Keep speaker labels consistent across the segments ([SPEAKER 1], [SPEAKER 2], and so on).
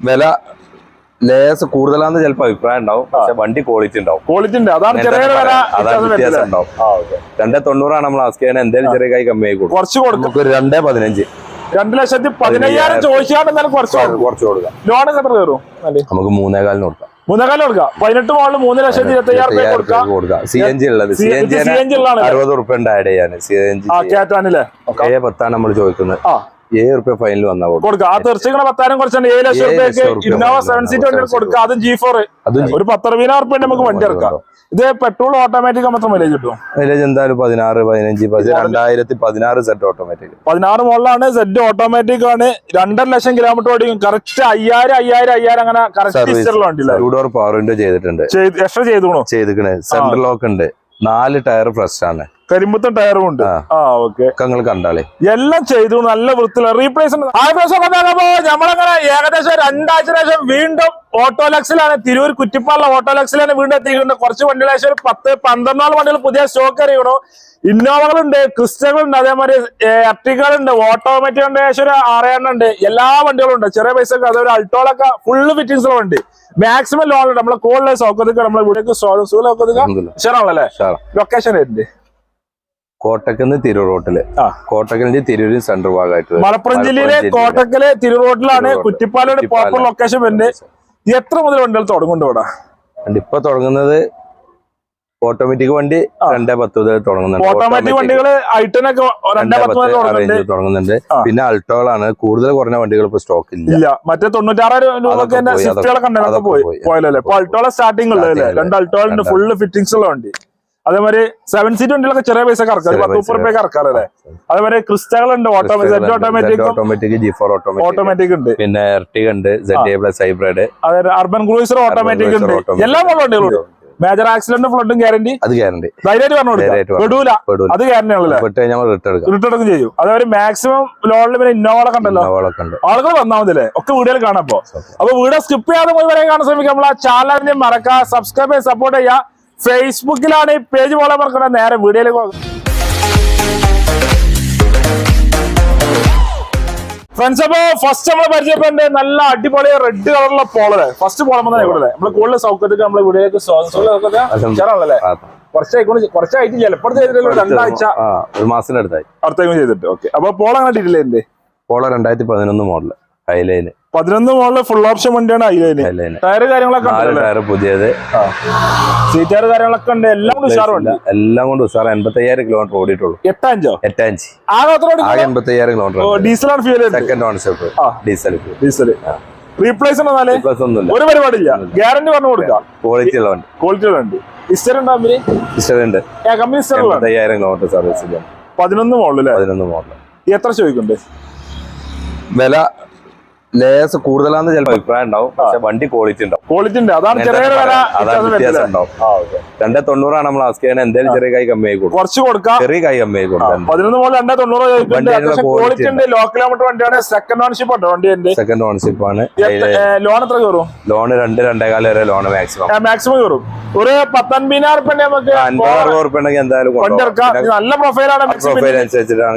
[SPEAKER 1] വില ലേസ് കൂടുതലാന്ന് ചിലപ്പോ അഭിപ്രായം ഉണ്ടാവും. പക്ഷെ വണ്ടി ക്വാളിറ്റി ഉണ്ടാവും.
[SPEAKER 2] ക്വാളിറ്റി ഉണ്ട്. അതാണ് ചെറിയ വില
[SPEAKER 1] അതാണ്
[SPEAKER 2] വ്യത്യാസം
[SPEAKER 1] ഉണ്ടാവും. രണ്ടേ തൊണ്ണൂറാണ് നമ്മൾ ആസ്ക് ചെയ്യാൻ എന്തെങ്കിലും ചെറിയ കൈ കമ്മിയായി കൊടുക്കും
[SPEAKER 2] കുറച്ച് കൊടുക്കും.
[SPEAKER 1] നമുക്ക് രണ്ടേ പതിനഞ്ച്.
[SPEAKER 2] രണ്ടു ലക്ഷത്തി പതിനയ്യായിരം എന്നാലും കുറച്ച്
[SPEAKER 1] കുറച്ച് കൊടുക്കാം.
[SPEAKER 2] ലോൺ എത്ര കയറും?
[SPEAKER 1] നമുക്ക് മൂന്നേകാലിന് കൊടുക്കാം.
[SPEAKER 2] മൂന്നേക്കാലം കൊടുക്കാം. പതിനെട്ട് മോളിൽ മൂന്ന് ലക്ഷത്തി ഇരുപത്തി അയ്യായിരം കൊടുക്കാം.
[SPEAKER 1] സി എൻ ജി ഉള്ളത്. സി എൻ ജി അറുപത് റുപ്യ ഉണ്ട് ആഡ് ചെയ്യാൻ സി എൻ ജി പത്താണ് നമ്മൾ ചോദിക്കുന്നത്.
[SPEAKER 2] ആ.
[SPEAKER 1] ഏഴ് റുപ്യ ഫൈനൽ വന്നാൽ കൊടുക്കും.
[SPEAKER 2] കൊടുക്കാം. ആ തീർച്ചയായും പത്തായിരം കുറച്ചാണ് ഏഴ് ലക്ഷം ഇന്നോവ സെവൻ സീറ്റ് വണ്ടി കൊടുക്കാം. അതും ജി ഫോർ
[SPEAKER 1] അതും
[SPEAKER 2] ഒരു പത്തറുപതിനായിരം റുപ്യ നമുക്ക് വണ്ടി ഇറക്കാം ഇത് പെട്രോൾ ഓട്ടോമാറ്റിക് മാത്രം മൈലേജ് കിട്ടും?
[SPEAKER 1] മൈലേജ് എന്തായാലും പതിനാറ് പതിനഞ്ച് പതി രണ്ടായിരത്തി പതിനാറ് സെറ്റ് ഓട്ടോമാറ്റിക്
[SPEAKER 2] പതിനാറ് സെറ്റ് ഓട്ടോമാറ്റിക് ആണ്. രണ്ടര ലക്ഷം കിലോമീറ്റർ ഓടിക്കും. കറക്റ്റ് അയ്യായിരം അയ്യായിരം അയ്യായിരം അങ്ങനെ കറക്റ്റ്
[SPEAKER 1] ഡോർ പവർ വിൻഡോ ചെയ്തിട്ടുണ്ട്.
[SPEAKER 2] എക്സ്ട്രാ ചെയ്തു
[SPEAKER 1] ചെയ്തിക്കണ്. സെൻട്രൽ ലോക്ക് ഉണ്ട്. നാല് ടയർ ഫ്രഷ് ആണ്.
[SPEAKER 2] കരിമ്പത്തും ടയറും ഉണ്ട്.
[SPEAKER 1] ആ.
[SPEAKER 2] ഓക്കെ.
[SPEAKER 1] ഞങ്ങൾ കണ്ടാളെ
[SPEAKER 2] എല്ലാം ചെയ്തു. നല്ല വൃത്തിയില്ല റീപ്ലേസ് നമ്മളങ്ങനെ ഏകദേശം രണ്ടാഴ്ച ശേഷം വീണ്ടും ഓട്ടോലക്സിലാണ്. തിരൂർ കുറ്റിപ്പാളിലെ ഓട്ടോലക്സിലാണ് വീണ്ടും എത്തിയിരിക്കുന്നത്. കുറച്ച് വണ്ടികൾ ഏകദേശം ഒരു പത്ത് പന്ത്രണ്ടോളം വണ്ടികൾ പുതിയ സ്റ്റോക്ക് അറിയണം ഇന്നോവകളുണ്ട് ക്രിസ്റ്റകളുണ്ട് അതേമാതിരി എർട്ടികളുണ്ട് ഓട്ടോമാറ്റിക് ഉണ്ട് ഏകദേശം ഒരു ആറെണ്ണം ഉണ്ട്. എല്ലാ വണ്ടികളും ഉണ്ട്. ചെറിയ പൈസ അതൊരു അൾട്ടോളൊക്കെ ഫുള്ള് ഫിറ്റിംഗ്സ് ഉണ്ട് മാക്സിമം ലോൺ ഉണ്ട്. നമ്മളെ കോളിലെ സൗകര്യത്തിൽ നമ്മളെ വീടേക്ക്
[SPEAKER 1] സ്വാതന്ത്ര്യം
[SPEAKER 2] സുഖം
[SPEAKER 1] ഉഷാറാ.
[SPEAKER 2] ലൊക്കേഷൻ ഉണ്ട്
[SPEAKER 1] കോട്ടക്കുന്ന് തിരൂർ
[SPEAKER 2] റോട്ടിൽ.
[SPEAKER 1] കോട്ടക്കലിന്റെ തിരൂര് സെന്റർ ഭാഗമായിട്ട്
[SPEAKER 2] മലപ്പുറം ജില്ലയിലെ കോട്ടക്കലെ തിരുറോട്ടിലാണ്
[SPEAKER 1] തിരുറോഡ്.
[SPEAKER 2] കുറ്റിപ്പാലയുടെ
[SPEAKER 1] കുറ്റിപ്പാലം.
[SPEAKER 2] പ്രോപ്പർ ലൊക്കേഷൻ വരുന്നത്. എത്ര മുതൽ വണ്ടികൾ തുടങ്ങുന്നുണ്ട് ഇവിടെ?
[SPEAKER 1] ഇപ്പൊ തുടങ്ങുന്നത് ഓട്ടോമാറ്റിക് വണ്ടി രണ്ടേ പത്ത് മുതൽ തുടങ്ങുന്നുണ്ട്.
[SPEAKER 2] ഓട്ടോമാറ്റിക് വണ്ടികൾ ഐട്ടനൊക്കെ തുടങ്ങുന്നുണ്ട്.
[SPEAKER 1] പിന്നെ അൾട്ടോകളാണ് കൂടുതൽ കുറഞ്ഞ വണ്ടികൾ ഇപ്പൊ സ്റ്റോക്ക് ഇല്ല.
[SPEAKER 2] മറ്റേ തൊണ്ണൂറ്റാറായിരം രൂപ
[SPEAKER 1] പോയി,
[SPEAKER 2] അൾട്ടോളെ സ്റ്റാർട്ടിംഗ്
[SPEAKER 1] Starting
[SPEAKER 2] രണ്ട് അൾട്ടോളുണ്ട് ഫുള്ള് ഫിറ്റിംഗ്സ് ഉള്ള വണ്ടി. അതേമാതിരി സെവൻ സീറ്റ് വണ്ടികളൊക്കെ ചെറിയ പൈസ കറക്കാം പത്ത് മുപ്പത്
[SPEAKER 1] പൈസ.
[SPEAKER 2] റുപ്യ കറക്കാറല്ലേ അതേമാതിരി ക്രിസ്റ്റകളുണ്ട്. Automatic
[SPEAKER 1] automatic G four automatic
[SPEAKER 2] automatic ഉണ്ട്.
[SPEAKER 1] പിന്നെ എർട്ടിക ഉണ്ട് പ്ലസ് ഹൈബ്രിഡ്
[SPEAKER 2] അതായത് അർബൻ ക്രൂസർ ഓട്ടോമാറ്റിക് ഉണ്ട്. എല്ലാ മോഡൽ വണ്ടികളും ഉണ്ട് മേജർ ആക്സിഡന്റ് ഫ്ലഡും ഗ്യാരണ്ടി
[SPEAKER 1] അത് ഗ്യാരണ്ടി
[SPEAKER 2] ധൈര്യമായിട്ട് പറഞ്ഞു വിടൂല. അത് ഗ്യാരണ്ടി ആണല്ലേ
[SPEAKER 1] റിട്ടേൺ എടുക്കാം.
[SPEAKER 2] ചെയ്യും. അതേപോലെ മാക്സിമം ലോണിൽ പിന്നെ ഇന്നോവകളൊക്കെ ഉണ്ടല്ലോ. ആളുകൾ വന്നാൽ മതില്ലേ ഒക്കെ വീടുകൾ കാണാം അപ്പൊ അപ്പൊ വീഡിയോ സ്കിപ്പ് ചെയ്യാതെ പോയി വരെ കാണാൻ ശ്രമിക്കാം നമ്മൾ ആ ചാനലിനെ മറക്കുക സബ്സ്ക്രൈബ് ചെയ്ത് സപ്പോർട്ട് ചെയ്യുക ഫേസ്ബുക്കിലാണ് ഈ പേജ് ഫോളോ മറക്കുന്നത് നേരെ വീഡിയോയിലേക്ക് ഫ്രണ്ട്സ് അപ്പൊ ഫസ്റ്റ് നമ്മൾ പരിചയപ്പെടേണ്ട നല്ല അടിപൊളി റെഡ് കളറുള്ള പോളല്ലേ ഫസ്റ്റ് പോളം തന്നെ ഇവിടെ നമ്മൾ കൂടുതൽ സൗകര്യത്തിൽ നമ്മളെ വീഡിയോയിലേക്ക്
[SPEAKER 1] ആ,
[SPEAKER 2] കുറച്ചായിക്കൊണ്ട് കുറച്ചായിട്ട് ചിലപ്പോൾ രണ്ടാഴ്ച.
[SPEAKER 1] ഒരു
[SPEAKER 2] അടുത്തേക്കും ചെയ്തിട്ട്. ഓക്കെ അപ്പൊ പോളം കണ്ടിട്ടില്ലേ എന്റെ
[SPEAKER 1] പോളോ രണ്ടായിരത്തി പതിനൊന്ന് മോഡൽ ഹൈലൈന്
[SPEAKER 2] പതിനൊന്ന് മോളിൽ ഫുൾ ഓപ്ഷൻ വണ്ടിയാണ്
[SPEAKER 1] ഹൈലൈന്
[SPEAKER 2] ടയർ കാര്യങ്ങളൊക്കെ
[SPEAKER 1] ടയർ പുതിയത്.
[SPEAKER 2] സീറ്റർ കാര്യങ്ങളൊക്കെ ഉണ്ട്. എല്ലാം കൊണ്ട് ഉഷാറുണ്ട്.
[SPEAKER 1] എല്ലാം കൊണ്ട് ഉഷാർ എൺപത്തി അയ്യായിരം കിലോമീറ്റർ ഓടിയിട്ടുള്ളൂ.
[SPEAKER 2] എട്ടാഞ്ചോ?
[SPEAKER 1] എട്ടാഞ്ച്.
[SPEAKER 2] ആകെ എത്ര
[SPEAKER 1] ആകെ എൺപത്തി അയ്യായിരം കിലോമീറ്റർ
[SPEAKER 2] ഡീസലാണ് ഫ്യൂൽ
[SPEAKER 1] സെക്കൻഡ്
[SPEAKER 2] ആ.
[SPEAKER 1] ഡീസൽ
[SPEAKER 2] ഡീസൽ റീപ്ലേസ് ഒരു പരിപാടിയില്ല. ഗ്യാരണ്ടി പറഞ്ഞു കൊടുക്കാം.
[SPEAKER 1] ക്വാളിറ്റി ഉള്ള വണ്ടി.
[SPEAKER 2] ക്വാളിറ്റി ഉണ്ട് ഇസ്റ്റർ ഉണ്ടാകുമ്പോ
[SPEAKER 1] ഇഷ്ടമുണ്ട്
[SPEAKER 2] കമ്പനി ഇസ്റ്ററുകളാണ്
[SPEAKER 1] എൺപത്തി അയ്യായിരം കിലോമീറ്റർ സർവീസ്
[SPEAKER 2] പതിനൊന്ന് മോളിൽ
[SPEAKER 1] പതിനൊന്ന് മോഡൽ
[SPEAKER 2] എത്ര ചോദിക്കുന്നുണ്ട്?
[SPEAKER 1] വില ലേസ് കൂടുതലാന്ന് ചിലപ്പോൾ അഭിപ്രായം ഉണ്ടാവും പക്ഷെ വണ്ടി ക്വാളിറ്റി ഉണ്ടാവും.
[SPEAKER 2] ക്വാളിറ്റി ഉണ്ട്. അതാണ് ചെറിയ
[SPEAKER 1] അതാണ്
[SPEAKER 2] വ്യത്യാസം
[SPEAKER 1] ഉണ്ടാവും. രണ്ടേ തൊണ്ണൂറാണ് നമ്മൾ ആസ്ക് ചെയ്യാൻ എന്തായാലും ചെറിയ കൈ കമ്മിയായി കൊടുക്കും.
[SPEAKER 2] കുറച്ച് കൊടുക്കാം.
[SPEAKER 1] ചെറിയ കൈ കമ്മിയായി കൊടുക്കാം.
[SPEAKER 2] പതിനൊന്ന് മുതൽ രണ്ടേ തൊണ്ണൂറ് ക്വാളിറ്റി ഉണ്ട്. ലോ കിലോമീറ്റർ വണ്ടിയാണ്. സെക്കൻഡ് ഓൺഷിപ്പ് ഉണ്ട് വണ്ടി ഉണ്ട്
[SPEAKER 1] സെക്കൻഡ് ഓൺഷിപ്പ് ആണ്.
[SPEAKER 2] ലോൺ എത്ര കയറും?
[SPEAKER 1] ലോൺ രണ്ട് രണ്ടേകാല വരെ ലോൺ മാക്സിമം
[SPEAKER 2] മാക്സിമം കയറും. ഒരു പത്തൊൻപതിനായിരം റുപ്യ നമുക്ക്
[SPEAKER 1] അൻപത് അറുപത് ഉറുപ്പ ഉണ്ടെങ്കിൽ എന്തായാലും
[SPEAKER 2] നല്ല പ്രൊഫൈലാണ്
[SPEAKER 1] പ്രൊഫൈൽ അനുസരിച്ചിട്ടാണ്.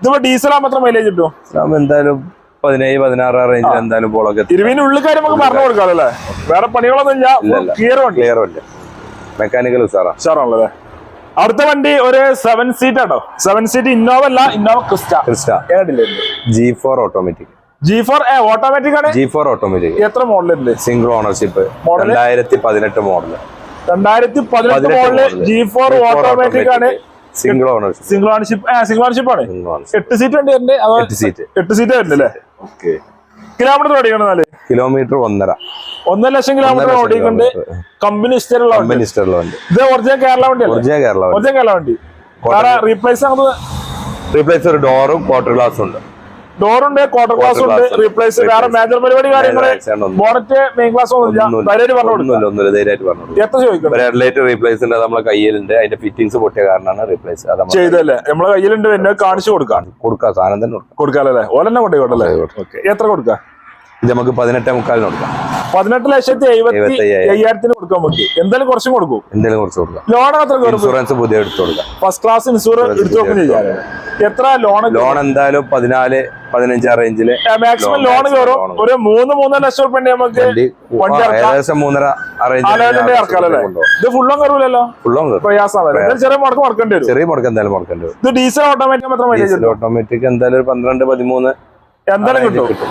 [SPEAKER 2] ഇതിപ്പോ ഡീസലാ മാത്രം എത്ര മൈലേജ് കിട്ടും?
[SPEAKER 1] എന്തായാലും പതിനേഴ് പതിനാറ് ആ റേഞ്ചിൽ എന്തായാലും പോളൊക്കെ
[SPEAKER 2] ഇരുവിന് ഉള്ളിൽ നമുക്ക് പറഞ്ഞു കൊടുക്കാം അല്ലേ? വേറെ പണികളൊന്നും ഇല്ല. ക്ലിയർ
[SPEAKER 1] ക്ലിയർ ഉണ്ട് മെക്കാനിക്കൽ ഉസാറാ.
[SPEAKER 2] ഉഷാറാണല്ലേ അടുത്ത വണ്ടി ഒരു സെവൻ സീറ്റ് ആണോ സെവൻ സീറ്റ് ഇന്നോവ അല്ല Innova Crysta
[SPEAKER 1] Crysta G four automatic
[SPEAKER 2] G four automatic ആണ്?
[SPEAKER 1] ജി ഫോർ ഓട്ടോമാറ്റിക്
[SPEAKER 2] എത്ര മോഡലുണ്ട്
[SPEAKER 1] സിംഗിൾ ഓണർഷിപ്പ്? രണ്ടായിരത്തി പതിനെട്ട് മോഡൽ
[SPEAKER 2] രണ്ടായിരത്തി പതിനെട്ട് മോഡൽ ജി ഫോർ ഓട്ടോമാറ്റിക് ആണ്.
[SPEAKER 1] Single ownership
[SPEAKER 2] single ownership single ownership ആണ്. എട്ട് സീറ്റ് വണ്ടി അതോ
[SPEAKER 1] എട്ട് സീറ്റ്
[SPEAKER 2] എട്ട് സീറ്റ് വരുന്നുണ്ട് അല്ലേ?
[SPEAKER 1] ഓക്കെ
[SPEAKER 2] കിലോമീറ്റർ ഓടിക്കണം
[SPEAKER 1] കിലോമീറ്റർ ഒന്നര.
[SPEAKER 2] ഒന്നര ലക്ഷം കിലോമീറ്റർ ഓടിക്കുന്നുണ്ട്. കമ്പനി ഇഷ്ടമുള്ള
[SPEAKER 1] കമ്പനി ഇഷ്ടമുള്ള വണ്ടി.
[SPEAKER 2] ഇത് ഒറിജിനൽ കേരള വണ്ടി
[SPEAKER 1] ഒറിജിനൽ കേരള
[SPEAKER 2] ഒറിജിനൽ കേരള വണ്ടി. റീപ്ലേസ്
[SPEAKER 1] റീപ്ലേസ് ഒരു ഡോറും ക്വാർട്ടർ ഗ്ലാസും ഉണ്ട്.
[SPEAKER 2] ഡോറുണ്ട് ക്വാർട്ടർ ക്ലാസ് ഉണ്ട് റീപ്ലേസ് വേറെ മേജർ പരിപാടി
[SPEAKER 1] കാര്യങ്ങൾ
[SPEAKER 2] ബോണറ്റ് മെയിൻ ഇല്ല.
[SPEAKER 1] ഒന്നുമില്ല. റീപ്ലേസ് ഉണ്ട് നമ്മളെ കയ്യിലുണ്ട്. അതിന്റെ ഫിറ്റിംഗ്സ് പൊട്ടിയ കാരണമാണ് റീപ്ലേസ്
[SPEAKER 2] ചെയ്തല്ലേ നമ്മളെ കയ്യിലുണ്ട് പിന്നെ കാണിച്ചു കൊടുക്കാം.
[SPEAKER 1] കൊടുക്കാം. സാധനം തന്നെ കൊടുക്കാം.
[SPEAKER 2] അല്ലേ ഓലെന്നെ
[SPEAKER 1] കൊണ്ടേ
[SPEAKER 2] കൊണ്ടല്ലേ എത്ര കൊടുക്കാം?
[SPEAKER 1] ഇത് നമുക്ക് പതിനെട്ടേ മുക്കാലിന് കൊടുക്കാം.
[SPEAKER 2] പതിനെട്ട് ലക്ഷത്തി. അയ്യായിരത്തിന് കൊടുക്കാൻ നമുക്ക് എന്തായാലും കുറച്ചും കൊടുക്കും.
[SPEAKER 1] എന്തായാലും കുറച്ച് കൊടുക്കാം.
[SPEAKER 2] ലോൺ എത്ര
[SPEAKER 1] ഇൻഷുറൻസ് പുതിയ എടുത്തു കൊടുക്കാം.
[SPEAKER 2] ഫസ്റ്റ് ക്ലാസ് ഇൻഷുറൻസ് എടുത്തു നോക്കും എത്ര ലോൺ
[SPEAKER 1] ലോൺ എന്തായാലും പതിനാല് പതിനഞ്ച് ആ റേഞ്ചിൽ
[SPEAKER 2] മാക്സിമം ലോൺ കയറും. ഒരു മൂന്ന് മൂന്നര ലക്ഷം റുപ്യ നമുക്ക്.
[SPEAKER 1] ഏകദേശം മൂന്നര
[SPEAKER 2] ഇത് ഫുള്ളും കയറൂലല്ലോ?
[SPEAKER 1] ഫുള്ളും
[SPEAKER 2] പ്രയാസമാണ് ചെറിയ മുടക്ക് മറക്കേണ്ടി വരും.
[SPEAKER 1] ചെറിയ മുടക്കം എന്തായാലും മുടക്കേണ്ടി വരും.
[SPEAKER 2] ഇത് ഡീസൽ ഓട്ടോമാറ്റിക്
[SPEAKER 1] ഓട്ടോമാറ്റിക് എന്തായാലും ഒരു പന്ത്രണ്ട് പതിമൂന്ന്
[SPEAKER 2] എന്തായാലും കിട്ടും.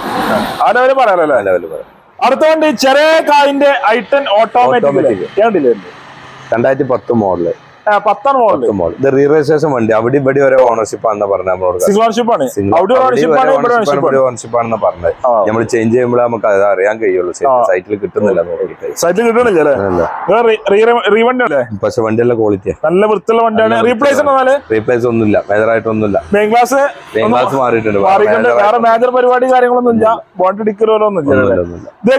[SPEAKER 2] ആ ലെവൽ പറയാലോ
[SPEAKER 1] ലെവൽ പറയാം.
[SPEAKER 2] അടുത്ത വണ്ടി ചെറിയ കായിന്റെ ഐട്ടൻ ഓട്ടോമാറ്റിക്
[SPEAKER 1] Automatic.
[SPEAKER 2] കണ്ടില്ലേ
[SPEAKER 1] രണ്ടായിരത്തി പത്ത് മോഡൽ.
[SPEAKER 2] പത്താണ് മോഡൽ.
[SPEAKER 1] പത്ത് മോഡൽ ഇത് റീ രജിസ്ട്രേഷൻ വണ്ടി. അവിടെ ഇവിടെ വരെ ഓണർഷിപ്പ് ആണെന്ന് പറഞ്ഞ നമ്മളോട്.
[SPEAKER 2] സിംഗിൾ ഓണർഷിപ്പ് ആണ്. ഓണർഷിപ്പ് ആണ് ഇവിടെ ഓണർഷിപ്പ്
[SPEAKER 1] ആണെന്ന് പറഞ്ഞത്. നമ്മൾ ചേഞ്ച് ചെയ്യുമ്പോൾ നമുക്ക് അത് അറിയാൻ കഴിയുള്ളൂ. സൈറ്റിൽ കിട്ടുന്നില്ല
[SPEAKER 2] സൈറ്റിൽ കിട്ടണില്ല
[SPEAKER 1] പക്ഷെ വണ്ടിയുള്ള ക്വാളിറ്റിയാ
[SPEAKER 2] നല്ല വൃത്തിയുള്ള വണ്ടിയാണ്. റീപ്ലേസ്
[SPEAKER 1] റീപ്ലേസ് ഒന്നുമില്ല. മേജറായിട്ടൊന്നുമില്ല
[SPEAKER 2] മെയിൻ ക്ലാസ്
[SPEAKER 1] ക്ലാസ് മാറിയിട്ടുണ്ട്. വേറെ
[SPEAKER 2] മേജർ പരിപാടി കാര്യങ്ങളൊന്നും ഇല്ല ബോണ്ട്. ഇത്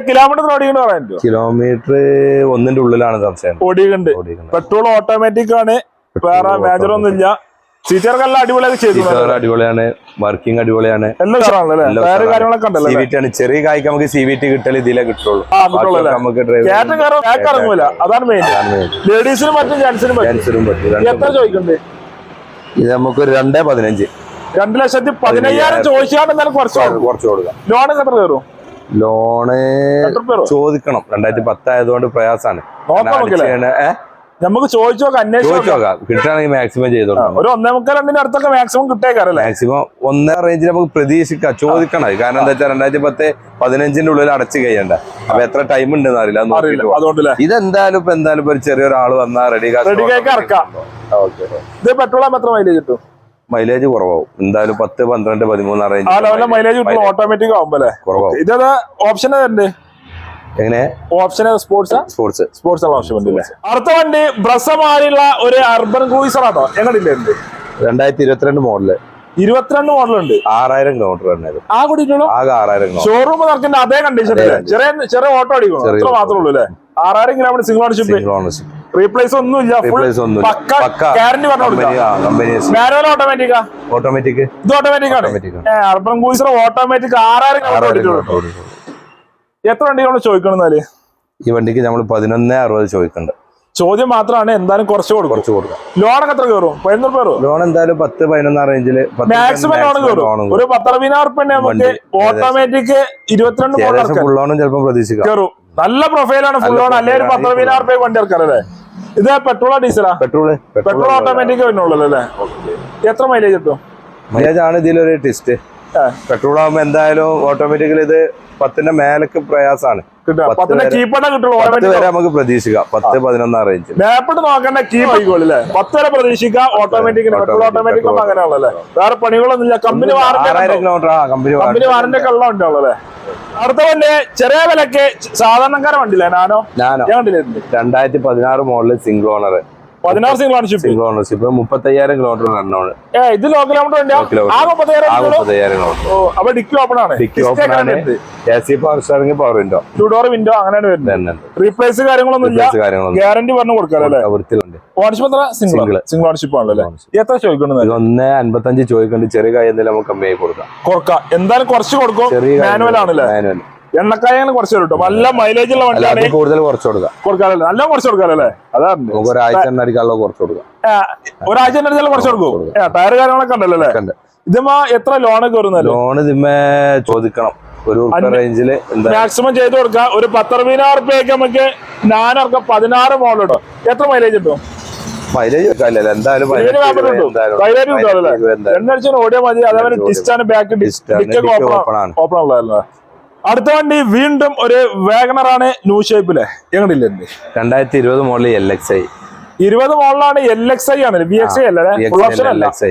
[SPEAKER 2] കിലോമീറ്റർ
[SPEAKER 1] കിലോമീറ്റർ ഒന്നിന്റെ ഉള്ളിലാണ് സംശയം.
[SPEAKER 2] ഓടിയുണ്ട്. പെട്രോൾ ഓട്ടോമാറ്റിക് ആണ് വേറെ മേജർ ഒന്നും ഇല്ല സീറ്റർക്ക് എല്ലാം അടിപൊളിയാക്കി ചെയ്തു
[SPEAKER 1] അടിപൊളിയാണ്. വർക്കിംഗ് അടിപൊളിയാണ്.
[SPEAKER 2] എല്ലാം വേറെ. കാര്യങ്ങളൊക്കെ ഉണ്ടല്ലോ
[SPEAKER 1] ആണ്. ചെറിയ കായ്ക്ക് നമുക്ക് സി വി ടി കിട്ടൽ ഇതിലേ കിട്ടുള്ളൂ. നമുക്ക്
[SPEAKER 2] ഇറങ്ങൂല. അതാണ് മെയിൻ ലേഡീസിനും പറ്റും. ജെന്റ്സിനും പറ്റും. എത്ര ചോദിക്കണ്ടേ
[SPEAKER 1] ഇത് നമുക്ക് ഒരു രണ്ടേ പതിനഞ്ച്.
[SPEAKER 2] രണ്ടു ലക്ഷത്തി പതിനയ്യായിരം ചോദിച്ചാണ്ട് കുറച്ച്
[SPEAKER 1] കുറച്ച് കൊടുക്കാം.
[SPEAKER 2] ലോൺ എത്ര കയറും?
[SPEAKER 1] ലോണ് ചോദിക്കണം. രണ്ടായിരത്തി പത്തായതുകൊണ്ട് പ്രയാസാണ്?
[SPEAKER 2] നമുക്ക് ചോദിച്ചു നോക്കാം അന്വേഷിച്ചു നോക്കാം
[SPEAKER 1] കിട്ടുകയാണെങ്കിൽ മാക്സിമം ചെയ്തോളാം
[SPEAKER 2] ഒരു ഒന്നേ മുക്കാൽ രണ്ടിന്റെ അടുത്തൊക്കെ മാക്സിമം കിട്ടേക്കാറല്ലേ
[SPEAKER 1] മാക്സിമം ഒന്നര റേഞ്ചിൽ നമുക്ക് പ്രതീക്ഷിക്കാം. ചോദിക്കണം. കാരണം എന്താ വെച്ചാൽ രണ്ടായിരത്തി പത്ത് പതിനഞ്ചിന്റെ ഉള്ളിൽ അടച്ചു കഴിയണ്ട. അപ്പൊ എത്ര ടൈം ഉണ്ടെന്ന് അറിയില്ല.
[SPEAKER 2] അതുകൊണ്ടല്ലേ?
[SPEAKER 1] ഇതെന്തായാലും ഇപ്പൊ എന്തായാലും ഒരു ചെറിയൊരാൾ വന്നാൽ റെഡി
[SPEAKER 2] റെഡി കേക്ക് ഇറക്കാം. ഇത് പെട്രോൾ മാത്രം എത്ര മൈലേജ് കിട്ടും?
[SPEAKER 1] മൈലേജ് കുറവാകും എന്തായാലും പത്ത് പന്ത്രണ്ട് പതിമൂന്ന് റേഞ്ച്
[SPEAKER 2] മൈലേജ് ഓട്ടോമാറ്റിക് ആവുമ്പോ
[SPEAKER 1] കുറവാകും
[SPEAKER 2] ഇതേതാ ഓപ്ഷൻ ഏതുണ്ട്
[SPEAKER 1] എങ്ങനെ?
[SPEAKER 2] ഓപ്ഷൻ സ്പോർട്സ്
[SPEAKER 1] സ്പോർട്സ്
[SPEAKER 2] സ്പോർട്സ് ഉള്ള ഓപ്ഷൻ അല്ലേ അടുത്ത വണ്ടി ബ്രസമാരിയുള്ള ഒരു അർബൻ ക്രൂയിസർ ആണോ എങ്ങനെയില്ലേ ഉണ്ട്
[SPEAKER 1] രണ്ടായിരത്തി ഇരുപത്തിരണ്ട് മോഡൽ
[SPEAKER 2] ഇരുപത്തിരണ്ട് മോഡൽ ഉണ്ട്.
[SPEAKER 1] ആറായിരം കിലോമീറ്റർ
[SPEAKER 2] ആ കൂടിയിട്ടുള്ളൂ
[SPEAKER 1] ആകെ ആറായിരം
[SPEAKER 2] ഷോറൂം നടക്കുന്ന അതേ കണ്ടീഷൻ. ചെറിയ ചെറിയ ഓട്ടോ അടിക്കണം.
[SPEAKER 1] മാത്രമുള്ളൂ
[SPEAKER 2] അത്ര മാത്രമേ ഉള്ളൂ അല്ലേ? ആറായിരം kilometre single ownership
[SPEAKER 1] single ownership
[SPEAKER 2] replace ഒന്നുമില്ല ഫുൾ
[SPEAKER 1] റീപ്ലേസ്
[SPEAKER 2] പക്ക ഗ്യാരണ്ടി മാനുവൽ
[SPEAKER 1] ഓട്ടോമാറ്റിക്
[SPEAKER 2] ഇത് ഓട്ടോമാറ്റിക് ആണ്. അർബൻ ക്രൂയിസർ ഓട്ടോമാറ്റിക് ആറായിരം കിലോമീറ്റർ എത്ര വണ്ടികൾ ചോദിക്കണമെന്നാൽ
[SPEAKER 1] ഈ വണ്ടിക്ക് നമ്മൾ പതിനൊന്ന് അറുപത് ചോദിക്കുന്നുണ്ട്
[SPEAKER 2] ചോദ്യം മാത്രമാണ് എന്തായാലും കുറച്ച് കൊടുക്കും.
[SPEAKER 1] കുറച്ച് കൊടുക്കാം.
[SPEAKER 2] ലോണൊക്കെ എത്ര കയറും? പതിനൊന്ന് പേർ
[SPEAKER 1] ലോൺ എന്തായാലും പത്ത് പതിനൊന്ന് റേഞ്ചിൽ
[SPEAKER 2] മാക്സിമം ലോൺ കയറും. ഒരു പത്തറുപതിനായിരം റുപ്യ നമുക്ക് ഓട്ടോമാറ്റിക് ഇരുപത്തിരണ്ട്
[SPEAKER 1] ഫുൾ ലോണും ചിലപ്പോൾ പ്രതീക്ഷിക്കാം.
[SPEAKER 2] കയറും. നല്ല പ്രൊഫൈലാണ് ഫുൾ ലോൺ. അല്ലെങ്കിൽ ഒരു പത്തറുപതിനായിരം റുപ്യ വണ്ടി ഇറക്കാറല്ലേ ഇത് പെട്രോളാ ഡീസലാ?
[SPEAKER 1] പെട്രോൾ
[SPEAKER 2] പെട്രോൾ ഓട്ടോമാറ്റിക് വരുന്നുള്ളൂ അല്ലേ? എത്ര മൈലേജ് കിട്ടും?
[SPEAKER 1] മൈലേജ് ആണ് ഇതിലൊരു ടിസ്റ്റ് പെട്രോൾ ആകുമ്പോൾ എന്തായാലും ഓട്ടോമാറ്റിക്കലി ഇത് പത്തിന്റെ മേലക്ക് പ്രയാസമാണ്
[SPEAKER 2] കിട്ടും.
[SPEAKER 1] പത്ത്
[SPEAKER 2] പത്തിന്റെ
[SPEAKER 1] വരെ- നമുക്ക് പ്രതീക്ഷിക്കാം. പത്ത് പതിനൊന്നാം റേഞ്ച്
[SPEAKER 2] മാപ്പിട്ട് നോക്കണ്ട? കീപ്പ് പത്ത് വരെ പ്രതീക്ഷിക്കാം. Automatic petrol
[SPEAKER 1] Automatic,
[SPEAKER 2] automatic
[SPEAKER 1] petrol.
[SPEAKER 2] അങ്ങനെയാണല്ലേ വേറെ പണികളൊന്നും കമ്പനി
[SPEAKER 1] ആറായിരം കിലോമീറ്റർ കമ്പനി
[SPEAKER 2] വാറന്റി അടുത്ത വണ്ടി ചെറിയ വിലക്ക് സാധാരണക്കാരൻ വണ്ടിയില്ലേ? നാനോ? കണ്ടില്ലേ
[SPEAKER 1] രണ്ടായിരത്തി പതിനാറ് മോഡൽ സിംഗിൾ ഓണർ
[SPEAKER 2] പതിനാറ് സിംഗിൾ ഓണർഷിപ്പ്
[SPEAKER 1] സിംഗിൾ ഓണർഷിപ്പ് മുപ്പത്തയ്യായിരം കിലോമീറ്റർ റണ്ണാണ്
[SPEAKER 2] ഏ ഇത് ലോ കിലോമീറ്റർ
[SPEAKER 1] മുപ്പത്തയ്യായിരം
[SPEAKER 2] ഓ അപ്പൊ ഡിക്കി ഓപ്പൺ ആണ്.
[SPEAKER 1] ഡിക്കി ഓപ്പൺ ആണ്. A C power steering power window
[SPEAKER 2] two door window അങ്ങനെയാണ് വരുന്നത്. റീപ്ലേസ് കാര്യങ്ങളൊന്നും ഇല്ല. ഗ്യാരണ്ടി പറഞ്ഞു കൊടുക്കാം അല്ലേ?
[SPEAKER 1] വൃത്തിയിലുണ്ട്.
[SPEAKER 2] ഓണർഷിപ്പ് എത്ര? സിംഗിൾ സിംഗിൾ ഓണർഷിപ്പ് ആണല്ലേ എത്ര ചോദിക്കുന്നത്
[SPEAKER 1] ഒന്ന് അൻപത്തഞ്ച് ചോദിക്കുന്നുണ്ട്. ചെറിയ കാര്യം എന്തെങ്കിലും നമുക്ക് കമ്മിയായി കൊടുക്കാം.
[SPEAKER 2] കുറക്കാം എന്തായാലും കുറച്ച് കൊടുക്കും. മാനുവൽ ആണല്ലേ?
[SPEAKER 1] മാനുവൽ
[SPEAKER 2] എണ്ണക്കായ കുറച്ച് കൊടുക്കും കേട്ടോ നല്ല മൈലേജ് ഉള്ള വണ്ടിയാണ്
[SPEAKER 1] കൂടുതൽ കുറച്ച് കൊടുക്കാം.
[SPEAKER 2] കൊടുക്കാനല്ലേ നല്ല കുറച്ച് കൊടുക്കാറല്ലേ അതാണ്
[SPEAKER 1] ഒരാഴ്ച എണ്ണ അടിക്കാനുള്ള കുറച്ച് കൊടുക്കാം.
[SPEAKER 2] ഒരാഴ്ച തന്നെ കുറച്ച് കൊടുക്കും. ടയർ കാര്യങ്ങളൊക്കെ ഉണ്ടല്ലോ അല്ലേ. ഇതുമാ എത്ര ലോണൊക്കെ വരുന്നല്ലോ
[SPEAKER 1] ലോൺ ഇതിമേ ചോദിക്കണം. ഒരു എന്താ?
[SPEAKER 2] മാക്സിമം ചെയ്ത് കൊടുക്കാം. ഒരു പത്തറുപതിനായിരം റുപ്യക്ക് നമുക്ക് നാനൊക്കെ പതിനാറ് മോഡൽ ഇടും. എത്ര മൈലേജ് കിട്ടും?
[SPEAKER 1] മൈലേജ് എന്തായാലും
[SPEAKER 2] ഓടിയാൽ മതി. അതേപോലെ ഡിസ്റ്റാണ് ബാക്ക്
[SPEAKER 1] ഡിസ്റ്റ്
[SPEAKER 2] ഓപ്പൺ
[SPEAKER 1] ആണ്.
[SPEAKER 2] ഓപ്പൺ ഉള്ളതല്ലേ? അടുത്ത വണ്ടി വീണ്ടും ഒരു വേഗണറാണ് ന്യൂ ഷേപ്പിലെ. എങ്ങനെയില്ലേ
[SPEAKER 1] രണ്ടായിരത്തി ഇരുപത് മോഡൽ എൽ എക്സ് ഐ
[SPEAKER 2] ഇരുപത് മോഡലാണ് എൽ എക്സ് ഐ ആണ്. ബി എക്സ് ഐ അല്ലേ?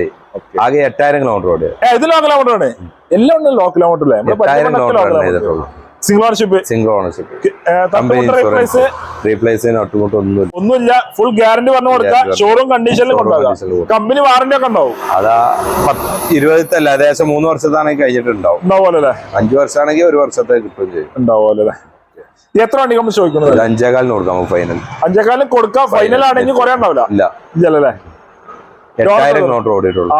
[SPEAKER 1] ആകെ എട്ടായിരം കിലോമീറ്റർ ഓടിയത്.
[SPEAKER 2] ഏ, ഇത് ലോ കിലോമീറ്റർ ആണ്. എല്ലാം ഉണ്ട് ലോ. കിലോമീറ്റർ അല്ലേ
[SPEAKER 1] എട്ടായിരം kilometre
[SPEAKER 2] single ownership
[SPEAKER 1] single ownership
[SPEAKER 2] replace
[SPEAKER 1] റീപ്ലേസിന് ഒന്നുമില്ല
[SPEAKER 2] ഒന്നുമില്ല. ഫുൾ ഗ്യാരണ്ടി പറഞ്ഞു കൊടുക്കാം ഷോറൂം കണ്ടീഷനിൽ കൊണ്ടുപോകാം. കമ്പനി വാറന്റി ഒക്കെ ഉണ്ടാവും.
[SPEAKER 1] അതാ ഇരുപതല്ല ഏകദേശം മൂന്ന് വർഷത്താണെങ്കിൽ കഴിഞ്ഞിട്ടുണ്ടാവും.
[SPEAKER 2] ഉണ്ടാവുമല്ലോ
[SPEAKER 1] അഞ്ചു വർഷമാണെങ്കിൽ ഒരു വർഷത്തെ കിട്ടുകയും ചെയ്യും.
[SPEAKER 2] ഉണ്ടാവുമല്ലോ എത്ര വണ്ടി നമ്മൾ ചോദിക്കുന്നത്?
[SPEAKER 1] അഞ്ചേകാലിന് കൊടുക്കാം നമുക്ക് ഫൈനൽ
[SPEAKER 2] അഞ്ചേകാലിന് കൊടുക്കാം. ഫൈനൽ ആണെങ്കിൽ കുറെ ഉണ്ടാവില്ല?
[SPEAKER 1] ഇല്ല.
[SPEAKER 2] ഇല്ലല്ലേ
[SPEAKER 1] എട്ടായിരം കിലോമീറ്റർ ഓടിയിട്ടുള്ളൂ.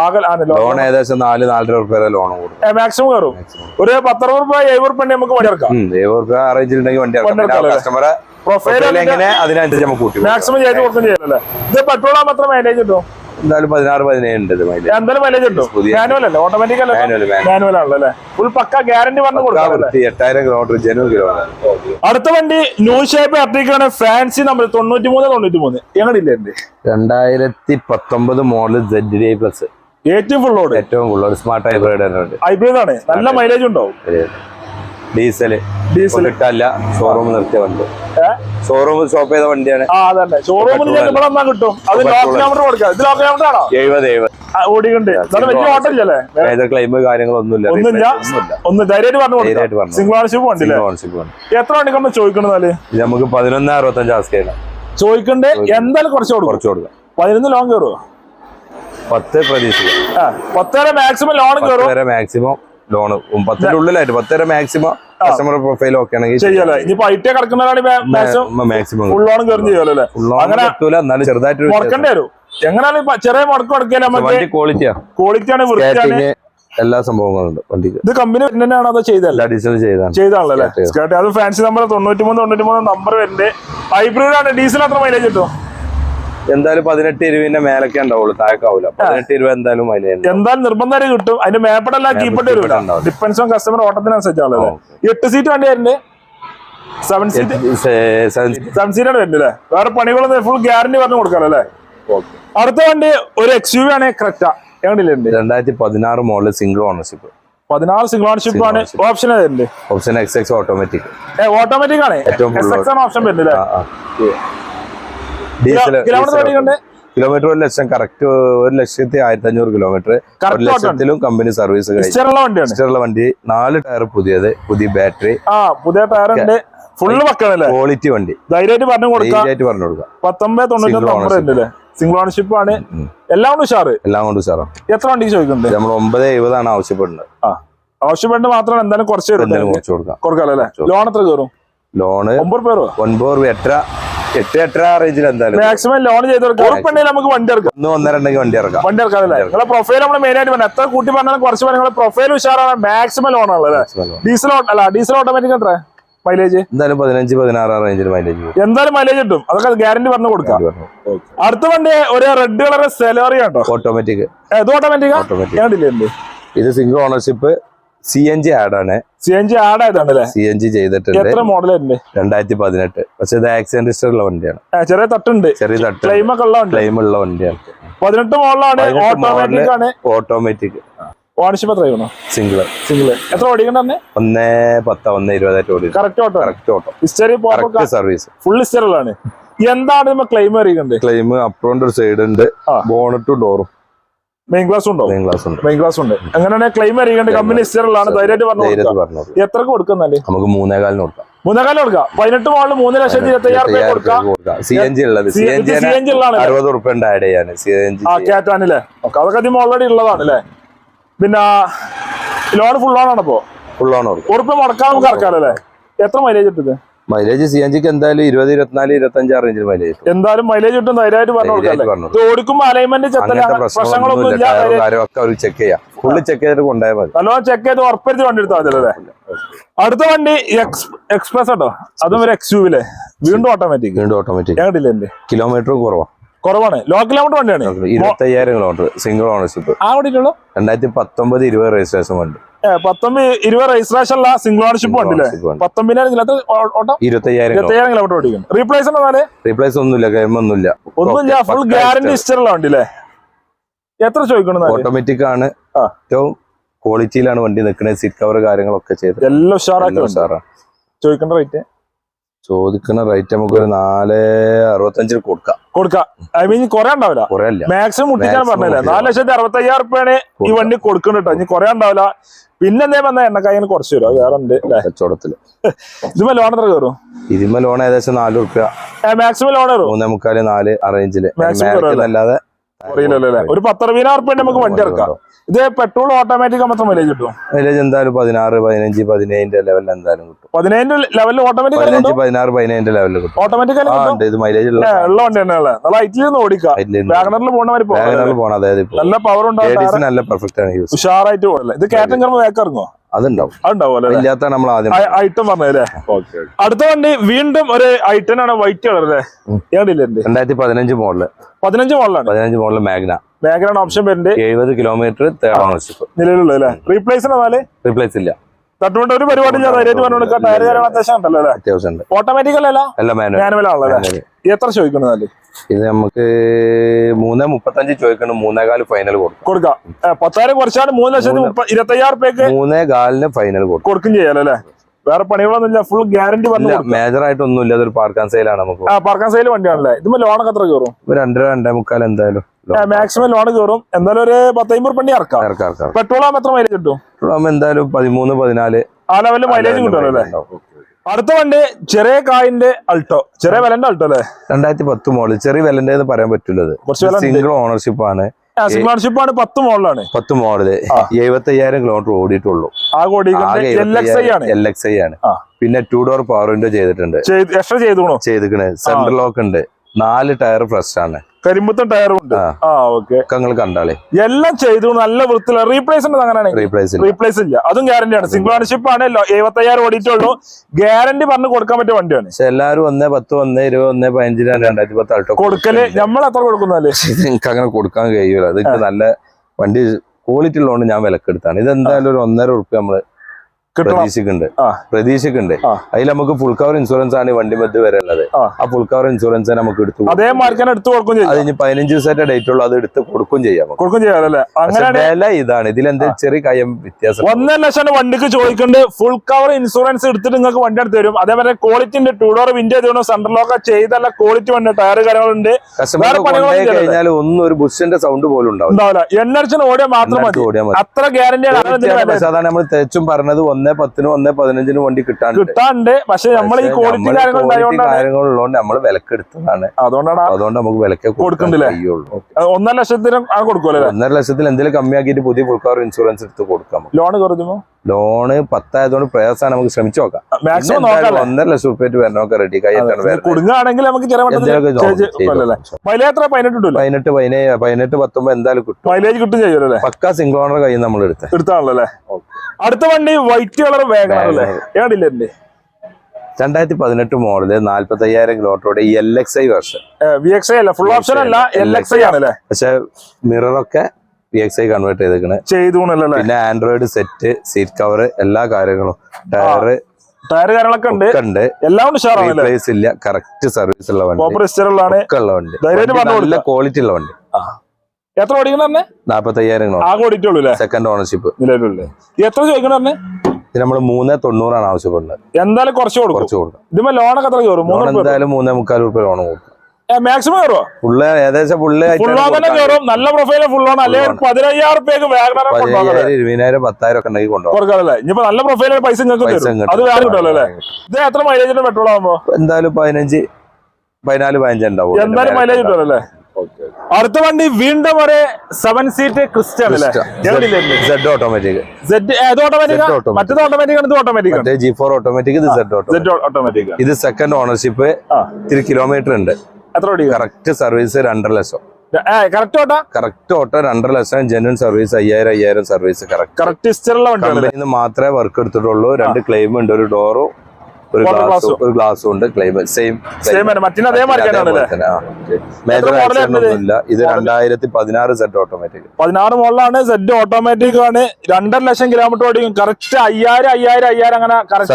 [SPEAKER 1] ലോൺ ഏകദേശം നാല് നാലര റുപ്യ ലോൺ കൊടുക്കും
[SPEAKER 2] മാക്സിമം കയറും. ഒരു പത്തറുപത് രൂപ എഴുപത് രൂപ നമുക്ക് വണ്ടി ഇറക്കാം.
[SPEAKER 1] ഏഴ് റുപ്യ അറേഞ്ച് ഉണ്ടെങ്കിൽ വണ്ടി
[SPEAKER 2] വണ്ടി
[SPEAKER 1] ഇറക്കാം
[SPEAKER 2] ഇറക്കാം
[SPEAKER 1] കസ്റ്റമറെ
[SPEAKER 2] പ്രൊഫൈൽ
[SPEAKER 1] എങ്ങനെ അതിനനുസരിച്ച് നമുക്ക് കൂട്ടി കൊടുക്കാം.
[SPEAKER 2] മാക്സിമം ചെയ്ത് കൊടുക്കും ചെയ്യല്ലേ? ഇത് പെട്രോൾ മാത്രം മൈലേജ് കിട്ടും
[SPEAKER 1] എന്തായാലും പതിനാറ് പതിനേഴ് ഉണ്ട് മൈലേജ്
[SPEAKER 2] എന്തായാലും മൈലേജ് കിട്ടും
[SPEAKER 1] പുതിയ-
[SPEAKER 2] മാനുവൽ അല്ലേ? ഓട്ടോമാറ്റിക് അല്ലേ?
[SPEAKER 1] മാനുവൽ
[SPEAKER 2] മാനുവൽ ആണല്ലോ അല്ലേ? ഫുൾ പക്ക ഗ്യാരണ്ടി പറഞ്ഞു കൊടുക്കാം
[SPEAKER 1] വൃത്തി എട്ടായിരം കിലോമീറ്റർ ജനുവൽ കിലോമീറ്റർ
[SPEAKER 2] അടുത്ത വണ്ടി ന്യൂ ഷേപ്പ് എർട്ടിക്കാണ് ഫാൻസി നമ്പർ തൊണ്ണൂറ്റി മൂന്ന് തൊണ്ണൂറ്റി മൂന്ന്
[SPEAKER 1] രണ്ടായിരത്തി പത്തൊമ്പത് മോഡൽ സെഡ് ഡി പ്ലസ്
[SPEAKER 2] ഏറ്റവും ഫുൾ
[SPEAKER 1] ഏറ്റവും ഫുൾ സ്മാർട്ട് ഹൈബ്രിഡ്
[SPEAKER 2] ഹൈബ്രിഡ് ആണ്. നല്ല മൈലേജ് ഉണ്ടാവും.
[SPEAKER 1] ഡീസൽ
[SPEAKER 2] ഡീസൽ
[SPEAKER 1] കിട്ടാല്ല ഷോറൂം നിർത്തിയ വണ്ടി. ഷോറൂമിൽ ഷോപ്പ് ചെയ്ത വണ്ടിയാണ്.
[SPEAKER 2] ഷോറൂമിൽ കിട്ടും. അത് ലോ കിലോമീറ്റർ കൊടുക്കാം. ഇത് ലോ കിലോമീറ്റർ ആണോ?
[SPEAKER 1] എഴുപത് എഴുപത്.
[SPEAKER 2] ആ, ഓടിക്കണ്ട്. എന്നാലും വലിയ ഓട്ടം ഇല്ലല്ലേ
[SPEAKER 1] ഏത് ക്ലെയിം കാര്യങ്ങളൊന്നുമില്ല
[SPEAKER 2] ഒന്നുമില്ല. ഒന്ന് ധൈര്യമായിട്ട് പറഞ്ഞു. സിംഗിൾ ഓണർഷിപ്പ്
[SPEAKER 1] വണ്ടി.
[SPEAKER 2] എത്ര
[SPEAKER 1] ചോദിക്കണെന്നാൽ നമുക്ക് പതിനൊന്ന് അറുപത്തഞ്ച് ആസ്കയാണ്
[SPEAKER 2] ചോദിക്കണ്ടേ. എന്തായാലും കുറച്ച് കൊടുക്കും.
[SPEAKER 1] കുറച്ച് കൊടുക്കാം.
[SPEAKER 2] പതിനൊന്ന് ലോൺ കയറുമോ
[SPEAKER 1] പത്ത് പ്രതീക്ഷിക്കാം.
[SPEAKER 2] പത്തേരെ മാക്സിമം ലോൺ കയറും
[SPEAKER 1] മാക്സിമം ലോൺ പത്തിന്റെ ഉള്ളിലായിട്ട് പത്തര മാക്സിമം കസ്റ്റമർ പ്രൊഫൈൽ ഒക്കെ ആണെങ്കിൽ
[SPEAKER 2] ചെയ്യല്ലേ ഇനിയിപ്പോ ഐ ടി കിടക്കുന്നവരാണ് മാക്സിമം
[SPEAKER 1] മാക്സിമം
[SPEAKER 2] ഫുൾ ലോൺ കയറും ചെയ്യുമല്ലോ
[SPEAKER 1] അങ്ങനെ എത്തൂല എന്നാലും ചെറുതായിട്ട്
[SPEAKER 2] മുടക്കേണ്ടി വരും. എങ്ങനെയാലും ചെറിയ മുടക്ക്
[SPEAKER 1] വണ്ടി ക്വാളിറ്റിയാ
[SPEAKER 2] വൃത്തിയാണ്?
[SPEAKER 1] എല്ലാ സംഭവങ്ങളുണ്ട് വണ്ടിക്ക്.
[SPEAKER 2] ഇത് കമ്പനി തന്നെയാണോ അതോ ചെയ്തല്ല
[SPEAKER 1] ഡീസൽ ചെയ്താണ്.
[SPEAKER 2] ചെയ്താണല്ലോ അല്ലേ? അത് ഫാൻസി നമ്പർ തൊണ്ണൂറ്റി മൂന്ന് തൊണ്ണൂറ്റി മൂന്ന് നമ്പർ ഹൈബ്രിഡ് ആണ്. ഡീസൽ അത്ര മൈലേജ് കിട്ടും?
[SPEAKER 1] എന്തായാലും പതിനെട്ട് ഇരുപതിന്റെ മേലൊക്കെ ഉണ്ടാവുള്ളൂ താഴേക്കാവൂല. പതിനെട്ട് ഇരുപത് എന്തായാലും വലിയ
[SPEAKER 2] എന്തായാലും നിർബന്ധമായിട്ട് കിട്ടും. അതിന്റെ മേപ്പടെല്ലാം കീപ്പിട്ട് വരും
[SPEAKER 1] കീപ്പട്ട് ഡിഫൻസും
[SPEAKER 2] ഡിപ്പെൻസ് കസ്റ്റമർ ഓട്ടത്തിനനുസരിച്ചാണല്ലോ എട്ട് സീറ്റ് വണ്ടി വരുന്നുണ്ട് സെവൻ സീറ്റ് സെവൻ സീറ്റ് ആണ് വരുന്നത് അല്ലേ വേറെ പണികളൊന്നും ഫുൾ ഗ്യാരണ്ടി പറഞ്ഞു കൊടുക്കാം അല്ലേ? അടുത്ത വണ്ടി ഒരു എക്സ് യു ആണ് ക്രെറ്റ
[SPEAKER 1] രണ്ടായിരത്തി പതിനാറ് മോഡൽ സിംഗിൾ ഓണർഷിപ്പ്
[SPEAKER 2] പതിനാറ് സിംഗിൾ ഓണർഷിപ്പ് ആണ് option
[SPEAKER 1] option X X automatic
[SPEAKER 2] automatic ആണ്. ഓപ്ഷൻ വരുന്നത്
[SPEAKER 1] ഡീസൽ
[SPEAKER 2] കിലോമീറ്റർ
[SPEAKER 1] ഒരു ലക്ഷം കറക്റ്റ് ഒരു ലക്ഷത്തി ആയിരത്തി അഞ്ഞൂറ് കിലോമീറ്റർ ഒരു ലക്ഷത്തിലും കമ്പനി സർവീസ് കഴിഞ്ഞു. വണ്ടി. നാല് ടയർ പുതിയത് പുതിയ ബാറ്ററി
[SPEAKER 2] ആ പുതിയ ടയർ ഉണ്ട്. ഫുള്ള്
[SPEAKER 1] ക്വാളിറ്റി വണ്ടി.
[SPEAKER 2] ധൈര്യമായിട്ട് പറഞ്ഞു കൊടുക്കാം.
[SPEAKER 1] പറഞ്ഞു കൊടുക്കാം.
[SPEAKER 2] പത്തൊമ്പത് തൊണ്ണൂറ്റി സിംഗിൾ ഓണർഷിപ്പ് ആണ്. എല്ലാം കൊണ്ട് ഉഷാറ്?
[SPEAKER 1] എല്ലാം കൊണ്ട് സാറാ
[SPEAKER 2] എത്ര വണ്ടി ചോദിക്കുന്നുണ്ട്?
[SPEAKER 1] നമ്മൾ ഒമ്പത് എഴുപതാണ് ആവശ്യപ്പെടുന്നത്.
[SPEAKER 2] ആവശ്യപ്പെട്ട് മാത്രമാണ് എന്തായാലും കുറച്ച്
[SPEAKER 1] കൊടുക്കാം.
[SPEAKER 2] കൊടുക്കാം അല്ലേ? ലോൺ എത്ര കയറും?
[SPEAKER 1] ലോണ്
[SPEAKER 2] ഒമ്പത് പേരോ
[SPEAKER 1] ഒൻപത് രൂപ എട്ടര. എട്ട് എട്ടര റേഞ്ചിൽ എന്തായാലും.
[SPEAKER 2] മാക്സിമം ലോൺ ചെയ്ത് ഉറപ്പുണ്ടെങ്കിൽ നമുക്ക് വണ്ടി ഇറക്കാം
[SPEAKER 1] ഒന്ന് ഒന്നര ഉണ്ടെങ്കിൽ വണ്ടി ഇറക്കാം
[SPEAKER 2] വണ്ടി ഇറക്കാമല്ലേ നിങ്ങളെ പ്രൊഫൈൽ നമ്മൾ മെയിൻ ആയിട്ട് പറഞ്ഞു എത്ര കൂട്ടി പറഞ്ഞാലും കുറച്ച് പറഞ്ഞാൽ നിങ്ങളെ പ്രൊഫൈൽ ഉഷാറാണ്. മാക്സിമം ലോൺ ആണല്ലേ ഡീസൽ അല്ല ഡീസൽ ഓട്ടോമാറ്റിക് എത്ര മൈലേജ്
[SPEAKER 1] എന്തായാലും പതിനഞ്ച് പതിനാറ് റേഞ്ചിൽ മൈലേജ്
[SPEAKER 2] എന്തായാലും മൈലേജ് കിട്ടും. അതൊക്കെ ഗ്യാരണ്ടി പറഞ്ഞു കൊടുക്കാം. അടുത്ത വണ്ടി ഒരു റെഡ് കളർ സെലറി കേട്ടോ.
[SPEAKER 1] ഓട്ടോമാറ്റിക് ഓട്ടോമാറ്റിക്
[SPEAKER 2] ഉണ്ട്
[SPEAKER 1] ഇത് single ownership C N G add ആണ്.
[SPEAKER 2] സി എൻ ജി ആഡ് ആയതാണ് അല്ലേ
[SPEAKER 1] സി എൻ ജി ചെയ്തിട്ടുണ്ട്.
[SPEAKER 2] എത്ര മോഡൽ
[SPEAKER 1] രണ്ടായിരത്തി പതിനെട്ട് പക്ഷെ ഇത് ആക്സിഡന്റ് ഹിസ്റ്ററി ഉള്ള വണ്ടിയാണ്.
[SPEAKER 2] ചെറിയ തട്ടുണ്ട്.
[SPEAKER 1] ചെറിയ തട്ട്
[SPEAKER 2] ക്ലെയിം ഒക്കെ ഉള്ള
[SPEAKER 1] ക്ലെയിം ഉള്ള വണ്ടിയാണ്.
[SPEAKER 2] പതിനെട്ട് മോഡലാണ്. ഓട്ടോമാറ്റിക് ആണ്.
[SPEAKER 1] ഓട്ടോമാറ്റിക്
[SPEAKER 2] ഓണർഷിപ്പ് എത്ര ചെയ്യണോ? എത്ര ഓടിക്കണ്ടേ
[SPEAKER 1] ഒന്ന് പത്ത് ഒന്ന് ഇരുപതായിട്ട് ഓടി
[SPEAKER 2] correct auto
[SPEAKER 1] correct auto
[SPEAKER 2] history
[SPEAKER 1] service
[SPEAKER 2] full ഹിസ്റ്ററിലാണ് എന്താണ് ക്ലെയിം അറിയിക്കണ്ടേ?
[SPEAKER 1] ക്ലെയിം അപ്രോണ്ട് സൈഡ് ഉണ്ട്. ബോണറ്റും ഡോറും
[SPEAKER 2] മെയിൻ ക്ലാസ് ഉണ്ടോ?
[SPEAKER 1] മെയിൻ ക്ലാസ് ഉണ്ട്.
[SPEAKER 2] മെയിൻ ക്ലാസ് ഉണ്ട്. അങ്ങനെയാണെങ്കിൽ ക്ലെയിം അറിയേണ്ടത് കമ്പനി ഹിസ്റ്ററിലാണ് ധൈര്യമായിട്ട് പറഞ്ഞു
[SPEAKER 1] ധൈര്യത്തിൽ
[SPEAKER 2] എത്ര കൊടുക്കുന്നല്ലേ
[SPEAKER 1] നമുക്ക് മൂന്നേകാലിന് കൊടുക്കാം.
[SPEAKER 2] മൂന്നേക്കാലം കൊടുക്കാം. പതിനെട്ട് മോളിൽ മൂന്ന് ലക്ഷത്തി ഇരുപത്തി അയ്യായിരം രൂപ കൊടുക്കാം.
[SPEAKER 1] സി എൻ ജി ഉള്ളത്. C N G
[SPEAKER 2] C N G ഉള്ളതാണ്
[SPEAKER 1] അറുപത് ഉറുപ്പ ഉണ്ട് ആഡ് ചെയ്യാൻ സി എൻ ജി
[SPEAKER 2] ആ കേറ്റാനല്ലേ ഓക്കെ അതൊക്കെ ഓൾറെഡി ഉള്ളതാണ് അല്ലേ? പിന്നെ ലോൺ ഫുൾ ലോൺ ആണ് അപ്പോ
[SPEAKER 1] ഫുൾ ഓൺ
[SPEAKER 2] ഉറുപ്പ് മുടക്കാൻ നമുക്ക് ഇറക്കാമല്ലോ അല്ലേ? എത്ര മൈലേജ് കിട്ടുന്നത്
[SPEAKER 1] മൈലേജ് സി എൻ ജിക്ക് എന്തായാലും ഇരുപത് ഇരുപത്തിനാല് ഇരുപത്തഞ്ച് റേഞ്ചിൽ മൈലേജ്
[SPEAKER 2] എന്തായാലും മൈലേജ് കിട്ടും ധൈര്യമായിട്ട് പറഞ്ഞു കൊടുക്കാം
[SPEAKER 1] ധൈര്യമായിട്ട് പറഞ്ഞു
[SPEAKER 2] ഇത് ഓടിക്കുമ്പോ അലൈൻമെന്റ്
[SPEAKER 1] അവർ ചെക്ക് ചെയ്യാം. ഫുള്ള് ചെക്ക് ചെയ്തിട്ട് കൊണ്ടുപോയാൽ മതി.
[SPEAKER 2] നല്ലോണം ചെക്ക് ചെയ്ത് ഉറപ്പരുത്തി വണ്ടി എടുത്താൽ മതി അല്ലേ? അടുത്ത വണ്ടി എക്സ് എക്സ്പ്രസ് കേട്ടോ. അതും ഒരു എക്സ് യുവിലെ വീണ്ടും ഓട്ടോമാറ്റിക്
[SPEAKER 1] വീണ്ടും ഓട്ടോമാറ്റിക് കിലോമീറ്റർ കുറവാണ്
[SPEAKER 2] കുറവാണ്. ലോക്കൽ കിലോമീറ്റർ വണ്ടിയാണ്.
[SPEAKER 1] ഇരുപത്തയ്യായിരം കിലോമീറ്റർ സിംഗിൾ ഓണർഷിപ്പ്
[SPEAKER 2] ആ വണ്ടിയിട്ടുള്ളൂ
[SPEAKER 1] രണ്ടായിരത്തി പത്തൊമ്പത് ഇരുപത് രജിസ്ട്രേഷൻ വണ്ടി.
[SPEAKER 2] പത്തൊമ്പത് ഇരുപത് രജിസ്ട്രേഷൻ ഉള്ള സിംഗിൾ ഓണർഷിപ്പ് വണ്ടി. പത്തൊമ്പതിനായിരം ഓ- ഓട്ടം?
[SPEAKER 1] ഇരുപത്തയ്യായിരം.
[SPEAKER 2] ഇരുപത്തയ്യായിരം കിലോമീറ്റർ ഓടിക്കും റീപ്ലേസ് എന്നാൽ
[SPEAKER 1] റീപ്ലേസ് ഒന്നുമില്ല ഒന്നുമില്ല.
[SPEAKER 2] ഒന്നുമില്ല ഫുൾ ഗ്യാരണ്ടി ഹിസ്റ്ററുള്ള വണ്ടി അല്ലേ എത്ര ചോദിക്കണം
[SPEAKER 1] ഓട്ടോമാറ്റിക് ആണ്. ഏറ്റവും ക്വാളിറ്റിയിലാണ് വണ്ടി നിൽക്കുന്നത് സീറ്റ് കവർ കാര്യങ്ങളൊക്കെ ചെയ്ത്.
[SPEAKER 2] എല്ലാം ഉഷാറാക്കി
[SPEAKER 1] എല്ലാം ഉഷാറാണ്.
[SPEAKER 2] ചോദിക്കേണ്ട റേറ്റ്
[SPEAKER 1] ചോദിക്കുന്ന റേറ്റ് നമുക്ക് ഒരു നാല് അറുപത്തഞ്ചിന് കൊടുക്കാം.
[SPEAKER 2] കൊടുക്കാം. ഐ മീൻ കൊറേ ഉണ്ടാവില്ല. മാക്സിമം മുട്ടിക്കാൻ പറഞ്ഞില്ല. നാല് ലക്ഷത്തി അറുപത്തി അയ്യായിരം റുപ്യാണ് ഈ വണ്ടി കൊടുക്കുന്നുണ്ട് കേട്ടോ ഇനി കൊറേ ഉണ്ടാവില്ല. പിന്നെ എന്തേ വന്ന എണ്ണക്കായി കുറച്ച് വരും വേറെ ഉണ്ട്
[SPEAKER 1] കച്ചവടത്തിൽ.
[SPEAKER 2] ഇതിമ ലോൺ എത്ര കയറും?
[SPEAKER 1] ഇതിമ ലോൺ ഏകദേശം നാല് റുപ്യ.
[SPEAKER 2] മാക്സിമം ലോൺ
[SPEAKER 1] മൂന്നേ മുക്കാൽ നാല്
[SPEAKER 2] അറേഞ്ചിൽ മാക്സിമം
[SPEAKER 1] അല്ലാതെ
[SPEAKER 2] അറിയില്ലല്ലോ ഒരു പത്തറുപതിനായിരം ഉറുപ്പ്യ നമുക്ക് വണ്ടി ഇറക്കാം. ഇത് പെട്രോൾ ഓട്ടോമാറ്റിക് മാത്രം മൈലേജ് കിട്ടും?
[SPEAKER 1] മൈലേജ് എന്തായാലും പതിനാറ് പതിനഞ്ച് പതിനേഴിന്റെ ലെവലിൽ എന്തായാലും കിട്ടും.
[SPEAKER 2] പതിനേഴിന്റെ ലെവലിൽ ഓട്ടോമാറ്റിക്
[SPEAKER 1] പതിനഞ്ച് പതിനാറ് പതിനേഴിന്റെ ലെവലിൽ കിട്ടും.
[SPEAKER 2] ഓട്ടോമാറ്റിക്
[SPEAKER 1] ആ ഇത് മൈലേജ് ഉള്ള
[SPEAKER 2] വണ്ടി തന്നെയല്ലേ നല്ല ഹൈറ്റിൽ നിന്ന് ഓടിക്കാം വാഗണറിൽ പോകണ
[SPEAKER 1] പോകണം അതായത്
[SPEAKER 2] നല്ല പവർ ഉണ്ടാവും
[SPEAKER 1] നല്ല പെർഫെക്റ്റ് ആണ് യൂസ്
[SPEAKER 2] ഉഷാറായിട്ട് പോകല്ലേ ഇത് കയറ്റം കയറുമ്പോൾ
[SPEAKER 1] അതുണ്ടാവും.
[SPEAKER 2] അതുണ്ടാവും അല്ലേ?
[SPEAKER 1] ഇല്ലാത്ത നമ്മൾ ആദ്യം
[SPEAKER 2] ഐറ്റം പറഞ്ഞല്ലേ അടുത്ത വണ്ടി വീണ്ടും ഒരു ഐറ്റൻ ആണ് വൈറ്റ് കളർ അല്ലേ?
[SPEAKER 1] രണ്ടായിരത്തി പതിനഞ്ച് മോഡൽ.
[SPEAKER 2] പതിനഞ്ച് മോഡലാണ്.
[SPEAKER 1] പതിനഞ്ച് മോഡൽ മാഗ്ന.
[SPEAKER 2] മാഗ്നാണ് ഓപ്ഷൻ വരുന്നത്
[SPEAKER 1] എഴുപത് കിലോമീറ്റർ തേർഡ് ഓണർഷിപ്പ്
[SPEAKER 2] നിലവിലുള്ള എന്നാൽ
[SPEAKER 1] റീപ്ലേസ് ഇല്ല.
[SPEAKER 2] തട്ടുകൊണ്ട് ഒരു പരിപാടി അത്യാവശ്യം എത്ര ചോദിക്കുന്നത്
[SPEAKER 1] ഇത് നമുക്ക് മൂന്ന് മുപ്പത്തഞ്ച് ചോദിക്കണം മൂന്നേകാൽ ഫൈനൽ കൊടുക്കും.
[SPEAKER 2] കൊടുക്കാം. പത്തായിരം കുറച്ചാണ് മൂന്ന് ലക്ഷത്തി മുപ്പ ഇരുപത്തയ്യായിരം റുപ്യക്ക്
[SPEAKER 1] മൂന്നേ കാലിന് ഫൈനൽ കൊടുക്കും.
[SPEAKER 2] കൊടുക്കും ചെയ്യാലോ അല്ലേ? വേറെ പണികളൊന്നുമില്ല ഫുൾ ഗ്യാരണ്ടി കൊടുക്കും.
[SPEAKER 1] മേജർ ആയിട്ടൊന്നും ഇല്ല അതൊരു പാർക്കാൻ സെയിലാണ് നമുക്ക്.
[SPEAKER 2] ആ പറക്കാൻ സൈൽ വണ്ടിയാണല്ലേ? ഇതിപ്പോ ലോണൊക്കെ എത്ര കയറും?
[SPEAKER 1] രണ്ടര രണ്ടേ മുക്കാൽ എന്തായാലും
[SPEAKER 2] മാക്സിമം ലോൺ കയറും. എന്തായാലും ഒരു പത്തൈമ്പത് പണി ഇറക്കാം. പെട്രോൾ ആകുമ്പോൾ എത്ര മൈലേജ് കിട്ടും?
[SPEAKER 1] എന്തായാലും പതിമൂന്ന് പതിനാല്.
[SPEAKER 2] ആ ലെവലിൽ മൈലേജ്
[SPEAKER 1] കിട്ടും.
[SPEAKER 2] അടുത്ത വണ്ടി ചെറിയ കായിന്റെ അൾട്ടോ. ചെറിയ വിലന്റെ അൾട്ടോ അല്ലേ?
[SPEAKER 1] രണ്ടായിരത്തി പത്ത് മോഡൽ ചെറിയ വിലന്റെ പറയാൻ
[SPEAKER 2] വില
[SPEAKER 1] സിംഗിൾ ഓണർഷിപ്പ് ആണ്.
[SPEAKER 2] സിംഗിൾഷിപ്പ് ആണ് പത്ത് മോഡലാണ്.
[SPEAKER 1] പത്ത് മോഡൽ എഴുപത്തി അയ്യായിരം കിലോമീറ്റർ ഓടിയിട്ടുള്ളൂ.
[SPEAKER 2] ആ ഓടിക്കുന്നത് എൽ എക്സ് ഐ ആണ്.
[SPEAKER 1] പിന്നെ ടു ഡോർ പവർ വിൻഡോ ചെയ്തിട്ടുണ്ട്.
[SPEAKER 2] ചെയ്ത് എക്സ്ട്രാ
[SPEAKER 1] ചെയ്തിക്കണ്. സെൻട്രൽ ലോക്ക് ഉണ്ട്. നാല് ടയർ ഫ്രഷ് ആണ്.
[SPEAKER 2] കരിമ്പത്തും ടയറും ഉണ്ട്.
[SPEAKER 1] ആ.
[SPEAKER 2] ഓക്കെ.
[SPEAKER 1] നിങ്ങൾ കണ്ടാളേ.
[SPEAKER 2] എല്ലാം ചെയ്തു നല്ല വൃത്തിയില്ല റീപ്ലേസ് ഉണ്ട് അങ്ങനെയാണ്
[SPEAKER 1] റീപ്ലേസ്
[SPEAKER 2] റീപ്ലേസ് ഇല്ല. അതും ഗ്യാരണ്ടി ആണ്. സിംഗിൾ ഓണർഷിപ്പ് ആണ്. എഴുപത്തയ്യായിരം ഓടിയിട്ടുള്ളൂ. ഗ്യാരണ്ടി പറഞ്ഞ് കൊടുക്കാൻ പറ്റിയ വണ്ടിയാണ്.
[SPEAKER 1] പക്ഷെ എല്ലാരും ഒന്നേ പത്ത് ഒന്ന് ഇരുപത് ഒന്ന് പതിനഞ്ചിനാണ് രണ്ടായിരത്തി പത്ത് ആൾട്ടോ
[SPEAKER 2] കൊടുക്കൽ നമ്മൾ എത്ര കൊടുക്കുന്നല്ലേ
[SPEAKER 1] നിങ്ങൾക്ക് എനിക്ക് അങ്ങനെ കൊടുക്കാൻ കഴിയൂല. അത് നല്ല വണ്ടി ക്വാളിറ്റി ഉള്ളതുകൊണ്ട് ഞാൻ വിലക്കെടുത്താണ്. ഇത് എന്തായാലും ഒരു ഒന്നര ഉറുപ്പ്
[SPEAKER 2] നമ്മൾ
[SPEAKER 1] പ്രതീക്ഷിക്കുന്നുണ്ട്. പ്രതീക്ഷിക്കുന്നുണ്ട്. അതിൽ നമുക്ക് ഫുൾ കവർ ഇൻഷുറൻസ് ആണ് വണ്ടി മധ്യ വരെ ഉള്ളത്
[SPEAKER 2] ആ.
[SPEAKER 1] ഫുൾ കവർ ഇൻഷുറൻസ് നമുക്ക് എടുത്തു
[SPEAKER 2] അതേ മാർക്കാണ് എടുത്തു കൊടുക്കും ചെയ്യും.
[SPEAKER 1] അത് ഇനി പതിനഞ്ച് ദിവസത്തെ ഡേറ്റ് ഉള്ളൂ അത് എടുത്ത് കൊടുക്കും ചെയ്യാം
[SPEAKER 2] കൊടുക്കും
[SPEAKER 1] വില ഇതാണ്. ഇതിൽ എന്താ ചെറിയ കയ്യം വ്യത്യാസം?
[SPEAKER 2] ഒന്നര ലക്ഷം വണ്ടിക്ക് ചോദിക്കുന്നുണ്ട് ഫുൾ കവർ ഇൻഷുറൻസ് എടുത്തിട്ട് നിങ്ങൾക്ക് വണ്ടി എടുത്ത് തരും. അതേപോലെ ക്വാളിറ്റിന്റെ ടൂ ഡോർ വിൻഡോ ചെയ്തോ സെൻട്രൽ ലോക്ക് ചെയ്തല്ല ക്വാളിറ്റി വണ്ടി ടയർ കാര്യങ്ങളുണ്ട്.
[SPEAKER 1] കഴിഞ്ഞാൽ ഒന്നും ഒരു ബുഷന്റെ സൗണ്ട് പോലും ഉണ്ടാവില്ല.
[SPEAKER 2] എണ്ണർച്ചൻ ഓടിയാൽ മാത്രം. അത്ര വില.
[SPEAKER 1] പക്ഷെ അതാണ് നമ്മൾ തെച്ചും പറഞ്ഞത്. ഒന്നേ പത്തിനും ഒന്നേ പതിനഞ്ചിനും വണ്ടി കിട്ടാൻ
[SPEAKER 2] കിട്ടാണ്ട്. പക്ഷെ നമ്മൾ ഈ ക്വാളിറ്റി
[SPEAKER 1] കാര്യങ്ങളുള്ളതുകൊണ്ട് നമ്മൾ വിലക്കെടുത്തതാണ്.
[SPEAKER 2] അതുകൊണ്ടാണ്
[SPEAKER 1] അതുകൊണ്ട് നമുക്ക് വിലക്ക്
[SPEAKER 2] കൊടുക്കണ്ടില്ലേ? ഒന്നര ലക്ഷത്തിന് കൊടുക്കുമല്ലോ
[SPEAKER 1] ഒന്നര ലക്ഷത്തിൽ എന്തെങ്കിലും കമ്മിയാക്കിയിട്ട് പുതിയ പുൽക്കാർ ഇൻഷുറൻസ് എടുത്ത് കൊടുക്കാം
[SPEAKER 2] ലോൺ കുറഞ്ഞു
[SPEAKER 1] ലോണ് പത്തായതുകൊണ്ട് പ്രയാസമാണ്. നമുക്ക് ശ്രമിച്ചു നോക്കാം.
[SPEAKER 2] മാക്സിമം
[SPEAKER 1] ഒന്നര ലക്ഷം റുപ്യ വരണമൊക്കെ റെഡി
[SPEAKER 2] കുടുങ്ങാണെങ്കിൽ നമുക്ക്? മൈലേജ് പതിനെട്ട്
[SPEAKER 1] പതിനെട്ട് പതിനേഴ് പതിനെട്ട് പത്തൊമ്പത് എന്തായാലും കിട്ടും.
[SPEAKER 2] മൈലേജ് കിട്ടും ചെയ്യുമല്ലോ
[SPEAKER 1] പക്ക സിംഗിൾ ഓണർ കയ്യിൽ നമ്മൾ എടുത്ത്
[SPEAKER 2] എടുത്താണല്ലോ അടുത്ത വണ്ടി വൈറ്റ് കളർ വേഗമാണല്ലേ ഏടില്ല
[SPEAKER 1] രണ്ടായിരത്തി പതിനെട്ട് മോഡൽ നാല്പത്തി അയ്യായിരം കിലോമീറ്ററോടെ എൽ എക്സ് ഐ വർഷം
[SPEAKER 2] വി എക്സ് ഐ അല്ല ഫുൾ ഓപ്ഷൻ അല്ല എൽ എക്സ് ഐ ആണല്ലേ
[SPEAKER 1] പക്ഷെ മിററൊക്കെ വി എക്സ് ഐ കൺവേർട്ട് ചെയ്തേക്കണ്.
[SPEAKER 2] ചെയ്തു
[SPEAKER 1] പിന്നെ ആൻഡ്രോയിഡ് സെറ്റ് സീറ്റ് കവർ എല്ലാ കാര്യങ്ങളും. ടയർ
[SPEAKER 2] ടയർ കാര്യങ്ങളൊക്കെ ഉണ്ട്.
[SPEAKER 1] ഉണ്ട്.
[SPEAKER 2] എല്ലാം
[SPEAKER 1] റീപ്ലേസ് ഇല്ല കറക്റ്റ് സർവീസ് ഉള്ള വണ്ടി. ഒക്കെ ഉള്ള വണ്ടി. നല്ല ക്വാളിറ്റി ഉള്ള വണ്ടി.
[SPEAKER 2] എത്ര ഓടിക്കണം
[SPEAKER 1] നാപ്പത്തി അയ്യായിരം സെക്കൻഡ് ഓണർഷിപ്പ്
[SPEAKER 2] എത്ര ചോദിക്കണം
[SPEAKER 1] ഇത് നമ്മൾ മൂന്ന് തൊണ്ണൂറാണ് ആവശ്യപ്പെടുന്നത്.
[SPEAKER 2] എന്തായാലും കുറച്ച് കൊടുക്കും.
[SPEAKER 1] കുറച്ച് കൊടുക്കാം.
[SPEAKER 2] ഇതുമ്പോ ലോണൊക്കെ എത്ര കയറും?
[SPEAKER 1] ലോൺ
[SPEAKER 2] മൂന്ന്
[SPEAKER 1] എന്തായാലും മൂന്നേ മുക്കാൽ രൂപ ലോൺ കൊടുക്കും.
[SPEAKER 2] മാക്സിമം കയറുമോ
[SPEAKER 1] ഫുള്ള് ഏകദേശം ഫുള്ള്
[SPEAKER 2] ഫുൾ ലോൺ തന്നെ കയറും. നല്ല ഫുൾ ലോൺ അല്ലെങ്കിൽ ഒരു പതിനയ്യായിരം റുപ്യക്ക് വാഗണർ കൊണ്ടുപോകാം
[SPEAKER 1] പതിനയ്യായിരം ഇരുപതിനായിരം പത്തായിരം ഒക്കെ ഉണ്ടെങ്കിൽ കൊണ്ടുപോകാം.
[SPEAKER 2] കൊടുക്കാറല്ലേ? ഇനിയിപ്പോ നല്ല പൈസ അത് വേറെ കിട്ടുമല്ലോ അല്ലേ? ഇത് എത്ര മൈലേജിന്റെ പെട്രോൾ ആകുമ്പോ
[SPEAKER 1] എന്തായാലും പതിനഞ്ച് പതിനാല് പതിനഞ്ച് ഉണ്ടാവും.
[SPEAKER 2] എന്തായാലും മൈലേജ് കിട്ടുമല്ലോ അല്ലേ? അടുത്ത വണ്ടി വീണ്ടും ഒരു seven seat
[SPEAKER 1] Crysta automatic
[SPEAKER 2] automatic. മറ്റേത് ഇത് ഓട്ടോമാറ്റിക്
[SPEAKER 1] മറ്റേ ജി ഫോർ ഓട്ടോമാറ്റിക് ഇത്
[SPEAKER 2] ഓട്ടോമാറ്റിക്
[SPEAKER 1] സെക്കൻഡ് ഓണർഷിപ്പ് ഇത്തിരി കിലോമീറ്റർ ഉണ്ട്.
[SPEAKER 2] എത്ര
[SPEAKER 1] കറക്റ്റ് സർവീസ് രണ്ടര ലക്ഷം.
[SPEAKER 2] കറക്റ്റ് ഓട്ടാ?
[SPEAKER 1] കറക്റ്റ് ഓട്ടോ രണ്ടര ലക്ഷം ജനുവൻ സർവീസ് അയ്യായിരം അയ്യായിരം സർവീസ് കറക്റ്റ്
[SPEAKER 2] കറക്റ്റ്
[SPEAKER 1] മാത്രമേ വർക്ക് എടുത്തിട്ടുള്ളൂ. രണ്ട് ക്ലെയിം ഉണ്ട് ഒരു ഡോറും ഒരു ഗ്ലാസ് ഒരു ഗ്ലാസും ഉണ്ട്. ക്ലൈമറ്റ് സെയിം
[SPEAKER 2] ആയിരുന്നത്?
[SPEAKER 1] ഇത്? രണ്ടായിരത്തി പതിനാറ് സെറ്റ് ഓട്ടോമാറ്റിക്
[SPEAKER 2] പതിനാറ് മോളിലാണ് സെറ്റ് ഓട്ടോമാറ്റിക് ആണ്. രണ്ടര ലക്ഷം കിലോമീറ്റർ ഓടിക്കും. കറക്റ്റ് അയ്യായിരം അയ്യായിരം അയ്യായിരം അങ്ങനെ കറക്റ്റ്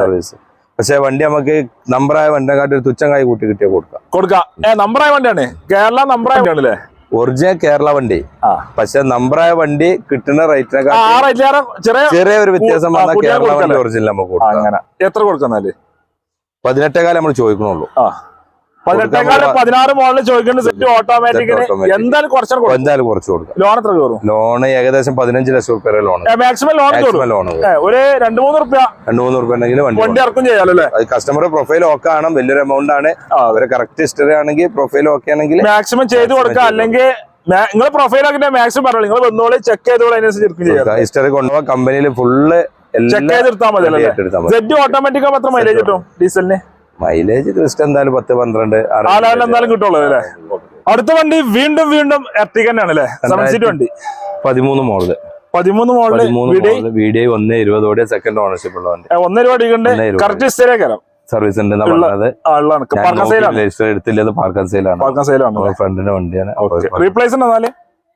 [SPEAKER 1] സർവീസ് പക്ഷെ വണ്ടി നമുക്ക് നമ്പറായ വണ്ടിയെ കാട്ടി ഒരു തുച്ഛം കൈ കൂട്ടി കിട്ടിയാൽ കൊടുക്കാം.
[SPEAKER 2] കൊടുക്കാം. നമ്പറായ വണ്ടിയാണ്. കേരള നമ്പറായ വണ്ടിയാണ് അല്ലേ
[SPEAKER 1] ഒറിജിനൽ കേരള വണ്ടി. പക്ഷെ നമ്പറായ വണ്ടി കിട്ടുന്ന റേറ്റിനെ
[SPEAKER 2] ചെറിയ
[SPEAKER 1] ഒരു വ്യത്യാസം വന്നാൽ കേരള വണ്ടി? ഒറിജിനൽ നമുക്ക് കൊടുക്കാം.
[SPEAKER 2] എത്ര കൊടുക്കുന്നാൽ
[SPEAKER 1] പതിനെട്ടേകാലം നമ്മൾ ചോദിക്കണുള്ളൂ.
[SPEAKER 2] ആ. പതിനെട്ടേക്കാളും പതിനാറ് മോഡൽ ചോദിക്കേണ്ട സെറ്റ് ഓട്ടോമാറ്റിക്കിന് എന്തായാലും കൊടുക്കും.
[SPEAKER 1] എന്തായാലും കുറച്ച് കൊടുക്കും.
[SPEAKER 2] ലോൺ എത്ര കയറും
[SPEAKER 1] ലോൺ ഏകദേശം പതിനഞ്ച് ലക്ഷം റുപ്യ ലോൺ
[SPEAKER 2] മാക്സിമം ലോൺ
[SPEAKER 1] ലോൺ
[SPEAKER 2] ഒരു രണ്ട് മൂന്ന് റുപ്യ.
[SPEAKER 1] രണ്ടു മൂന്ന് റുപ്യ ഉണ്ടെങ്കിൽ വണ്ടി
[SPEAKER 2] ഇറക്കും ചെയ്യാലോ അല്ലേ?
[SPEAKER 1] കസ്റ്റമർ പ്രൊഫൈൽ ഓക്കെ ആണ് വലിയൊരു എമൗണ്ട് ആണ്. അവരെ കറക്റ്റ് ഹിസ്റ്ററി ആണെങ്കിൽ പ്രൊഫൈൽ ഓക്കെ ആണെങ്കിൽ
[SPEAKER 2] മാക്സിമം ചെയ്ത് കൊടുക്കാം. അല്ലെങ്കിൽ നിങ്ങൾ പ്രൊഫൈൽ ആക്കിന്റെ മാക്സിമം പറഞ്ഞു നിങ്ങൾ വന്നോളി ചെക്ക് ചെയ്തോളൂ അതിനനുസരിച്ച് ചെയ്യാം
[SPEAKER 1] ഹിസ്റ്ററി കൊണ്ടുപോകാൻ കമ്പനിയിൽ ഫുള്ള്
[SPEAKER 2] ചെക്ക് ചെയ്ത് എടുത്താൽ മതി ഓട്ടോമാറ്റിക്കാ മാത്രം മൈലേജ് കിട്ടും? ഡീസലിന്
[SPEAKER 1] മൈലേജ് ക്രിസ്റ്റ് എന്തായാലും പത്ത് പന്ത്രണ്ട്
[SPEAKER 2] എന്തായാലും കിട്ടുള്ളൂ അല്ലേ? അടുത്ത വണ്ടി വീണ്ടും വീണ്ടും എർട്ടിക തന്നെയാണ് അല്ലേ? സെവൻ സീറ്റ് വണ്ടി.
[SPEAKER 1] പതിമൂന്ന് മോഡൽ
[SPEAKER 2] പതിമൂന്ന് മോഡൽ
[SPEAKER 1] പതിമൂന്ന്
[SPEAKER 2] വീഡിയോ
[SPEAKER 1] മോഡൽ വീഡിയോ ഒന്ന് ഇരുപതോടെ സെക്കൻഡ് ഓണർഷിപ്പ് ഉള്ള വണ്ടി. ഒന്ന് ഇരുപത്
[SPEAKER 2] കറക്റ്റ്
[SPEAKER 1] സർവീസ് ഉണ്ട് എടുത്തില്ലത് പാർക്കൻ സെയിലാണ്
[SPEAKER 2] പാർക്കാൻ സെയിലാണ്
[SPEAKER 1] ഫ്രണ്ടിന്റെ വണ്ടിയാണ്.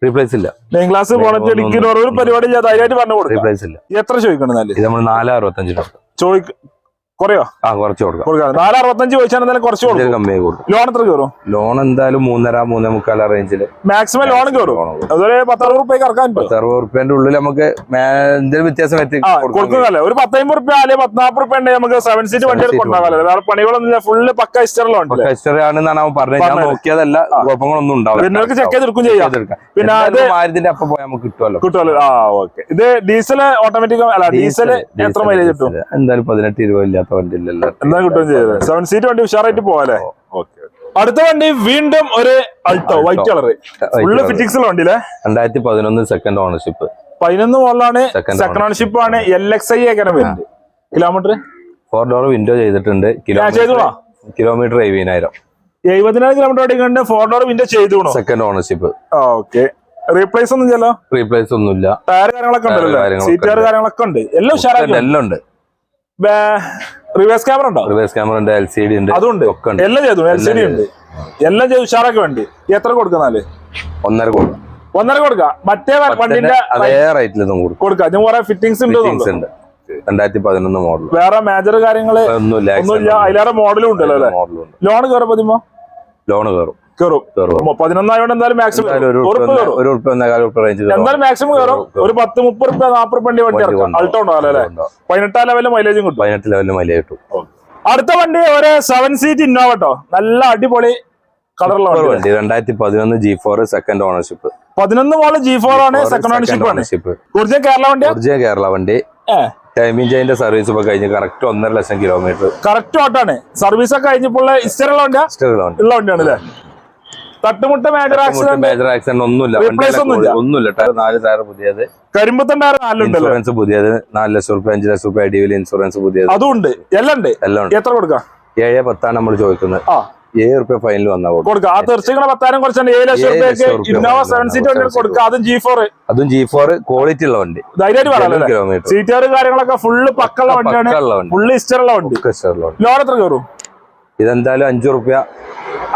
[SPEAKER 2] റീപ്ലേസ്
[SPEAKER 1] ഇല്ല.
[SPEAKER 2] മെയിൻ ക്ലാസ് ബോണറ്റ് ഇടുക്കി ഒരു പരിപാടി ധൈര്യമായിട്ട് പറഞ്ഞു കൊടുക്കാം.
[SPEAKER 1] റീപ്ലേസ് ഇല്ല.
[SPEAKER 2] എത്ര ചോദിക്കണം
[SPEAKER 1] നമ്മൾ നാല്
[SPEAKER 2] ചോദിക്ക കുറയോ?
[SPEAKER 1] ആ കുറച്ച് കൊടുക്കാം.
[SPEAKER 2] നാല് അറുപത്തഞ്ച് ചോദിച്ചാൽ കുറച്ച് കൊടുക്കും.
[SPEAKER 1] കമ്മിയായി കൊടുക്കും.
[SPEAKER 2] ലോൺ എത്ര കയറും?
[SPEAKER 1] ലോൺ എന്തായാലും മൂന്നര മൂന്നേ മുക്കാൽ റേഞ്ചിൽ
[SPEAKER 2] മാക്സിമം ലോൺ കയറും. അതൊരു പത്തറുപത് റുപ്യ കറക്കാൻ പറ്റും.
[SPEAKER 1] അറുപത് റുപ്യന്റെ ഉള്ളിൽ നമുക്ക് എന്തെങ്കിലും വ്യത്യാസം
[SPEAKER 2] കൊടുക്കുന്നല്ലേ ഒരു പത്തമ്പത് റുപ്യ അല്ലെങ്കിൽ പത്തിനാപ്പത് റുപ്യ ഉണ്ടെങ്കിൽ നമുക്ക് സെവൻ സീറ്റ് വണ്ടി
[SPEAKER 1] seat
[SPEAKER 2] കൊണ്ടാകാല്ലേ വേറെ പണികളൊന്നും ഫുള്ള് പക്ക ഹിസ്റ്ററിലും ഉണ്ട്
[SPEAKER 1] ഹിസ്റ്ററി ആണെന്നാണ് അവൻ പറഞ്ഞത്. ഞാൻ നോക്കിയതല്ല. കുഴപ്പങ്ങളൊന്നും ഉണ്ടാവില്ല.
[SPEAKER 2] പിന്നർക്ക് ചെക്ക് ചെയ്തെടുക്കും ചെയ്യാം. പിന്നെ
[SPEAKER 1] പിന്നെ
[SPEAKER 2] അത്
[SPEAKER 1] ആയിരത്തിന്റെ അപ്പം പോയാൽ നമുക്ക് കിട്ടുമല്ലോ.
[SPEAKER 2] കിട്ടുമല്ലോ. ആ ഓക്കെ ഇത് ഡീസൽ ഓട്ടോമാറ്റിക് അല്ല ഡീസൽ എത്ര മൈലേജ് കിട്ടും?
[SPEAKER 1] എന്തായാലും പതിനെട്ട് ഇരുപത് വണ്ടി
[SPEAKER 2] എന്താ കിട്ടും ചെയ്തത്? സെവൻ സീറ്റ് വണ്ടി ഉഷാറായിട്ട് പോവാല്ലേ? അടുത്ത വണ്ടി വീണ്ടും ഒരു Alto white colour full fittings ഉള്ള അല്ലേ
[SPEAKER 1] രണ്ടായിരത്തി പതിനൊന്ന് സെക്കൻഡ് ഓണർഷിപ്പ്
[SPEAKER 2] പതിനൊന്ന് മോളിലാണ് സെക്കൻഡ് ഓണർഷിപ്പ് ആണ് എൽ എക്സ് ഐ ഒക്കെ വരുന്നത് കിലോമീറ്റർ
[SPEAKER 1] ഫോർ ഡോർ വിൻഡോ ചെയ്തിട്ടുണ്ട്. കിലോമീറ്റർ. കിലോമീറ്റർ എഴുപതിനായിരം.
[SPEAKER 2] എഴുപതിനായിരം കിലോമീറ്റർ ഓടിക്കണ്ട് ഫോർ ഡോർ വിൻഡോ ചെയ്തു
[SPEAKER 1] സെക്കൻഡ് ഓണർഷിപ്പ്
[SPEAKER 2] ഓക്കെ. റീപ്ലേസ് ഒന്നും ചെയ്യല്ലോ
[SPEAKER 1] റീപ്ലേസ് ഒന്നുമില്ല.
[SPEAKER 2] ടയർ കാര്യങ്ങളൊക്കെ ഉണ്ടല്ലോ സീറ്റ് കാര്യങ്ങളൊക്കെ ഉണ്ട്. എല്ലാം ഉഷാറായിട്ട്
[SPEAKER 1] എല്ലാം ഉണ്ട്.
[SPEAKER 2] റിവേഴ്സ് ക്യാമറ ഉണ്ടോ?
[SPEAKER 1] റിവേഴ്സ് ക്യാമറ ഉണ്ട് എൽ സി ഡി ഉണ്ട്
[SPEAKER 2] അതുണ്ട്. എല്ലാം ചെയ്തു എൽ സി ഡി ഉണ്ട്. എല്ലാം ചെയ്തു ഉഷാറൊക്കെ വേണ്ടി. എത്ര കൊടുക്കുന്നാൽ
[SPEAKER 1] ഒന്നര കൊടുക്കും
[SPEAKER 2] ഒന്നര കൊടുക്കാം? മറ്റേ വണ്ടിന്റെ
[SPEAKER 1] അതേ റേറ്റിൽ ഇതും കൊടുക്കും.
[SPEAKER 2] അതിന് കുറെ ഫിറ്റിംഗ്സ് ഉണ്ട്
[SPEAKER 1] ഉണ്ട്. രണ്ടായിരത്തി പതിനൊന്ന് മോഡൽ
[SPEAKER 2] വേറെ മേജർ കാര്യങ്ങൾ
[SPEAKER 1] ഒന്നുമില്ല
[SPEAKER 2] അതിലേറെ മോഡലും ഉണ്ടല്ലോ ലോൺ കയറും പതിമോ?
[SPEAKER 1] ലോൺ കയറും
[SPEAKER 2] കയറും
[SPEAKER 1] കയറും
[SPEAKER 2] പതിനൊന്നായോണ്ട് എന്തായാലും മാക്സിമം
[SPEAKER 1] ഒരു
[SPEAKER 2] എന്തായാലും മാക്സിമം കയറും ഒരു പത്ത് മുപ്പത് റുപ്യ നാപ്പത് റുപ്യ വണ്ടി വണ്ടി ഇറക്കാം അൾട്ടോ ഉണ്ടാവല്ലോ അല്ലെ? പതിനെട്ടാം ലെവലിൽ മൈലേജും കിട്ടും.
[SPEAKER 1] പതിനെട്ട് ലെവലിൽ മൈലേജ് കിട്ടും.
[SPEAKER 2] അടുത്ത വണ്ടി ഒരു സെവൻ സീറ്റ് ഇന്നോവ കേട്ടോ നല്ല അടിപൊളി കളറുള്ള വണ്ടി.
[SPEAKER 1] രണ്ടായിരത്തി പതിനൊന്ന് ജി ഫോർ സെക്കൻഡ് ഓണർഷിപ്പ്
[SPEAKER 2] പതിനൊന്ന് മോൾ ജി ഫോർ ആണ്. Second ownership
[SPEAKER 1] ownership
[SPEAKER 2] original Kerala വണ്ടി.
[SPEAKER 1] ഒറിജിനൽ കേരള വണ്ടി സർവീസ് ഒക്കെ കഴിഞ്ഞ് കറക്റ്റ് ഒന്നര ലക്ഷം കിലോമീറ്റർ
[SPEAKER 2] കറക്റ്റ് ഓട്ടാണ് സർവീസ് ഒക്കെ കഴിഞ്ഞപ്പോൾ ഇസ്റ്ററുള്ള വണ്ടിയാണ്
[SPEAKER 1] വണ്ടി.
[SPEAKER 2] ഉള്ള വണ്ടിയാണ് അല്ലേ തട്ടുമുട്ട മേജർ ആക്സിഡന്റ്.
[SPEAKER 1] മേജർ ആക്സിഡന്റ് ഒന്നുമില്ല.
[SPEAKER 2] ഒന്നുമില്ല.
[SPEAKER 1] ടയർ നാല് ടയർ പുതിയത്. ഇൻഷുറൻസ് പുതിയത്. നാല് ലക്ഷം റുപ്യ അഞ്ച് ലക്ഷം റുപ്യ അടിയിൽ ഇൻഷുറൻസ് പുതിയത്.
[SPEAKER 2] അതുണ്ട്. എല്ലാം ഉണ്ട്.
[SPEAKER 1] എല്ലാം ഉണ്ട്.
[SPEAKER 2] എത്ര കൊടുക്കാം?
[SPEAKER 1] ഏഴ് പത്താണ് നമ്മൾ ചോദിക്കുന്നത്. ഏഴ് റുപ്യ ഫൈനൽ വന്നാൽ കൊടുക്കുക
[SPEAKER 2] കൊടുക്കാം. ആ തീർച്ചയായും പത്തായിരം കുറച്ചാണ് ഏഴ് ലക്ഷം ഇന്നോവ സെവൻ സീറ്റ് വണ്ടി കൊടുക്കാം അതും ജി ഫോർ
[SPEAKER 1] അതും ജി ഫോർ ക്വാളിറ്റി ഉള്ള വണ്ടി.
[SPEAKER 2] ധൈര്യമായിട്ട് സീറ്റുകാർ കാര്യങ്ങളൊക്കെ ഫുള്ള് പക്കുള്ള വണ്ടിയാണ്.
[SPEAKER 1] വണ്ടി.
[SPEAKER 2] ഫുള്ള് ഇഷ്ടമുള്ള വണ്ടി. ലോൺ എത്ര കയറും?
[SPEAKER 1] ഇതെന്തായാലും അഞ്ചു റുപ്യ.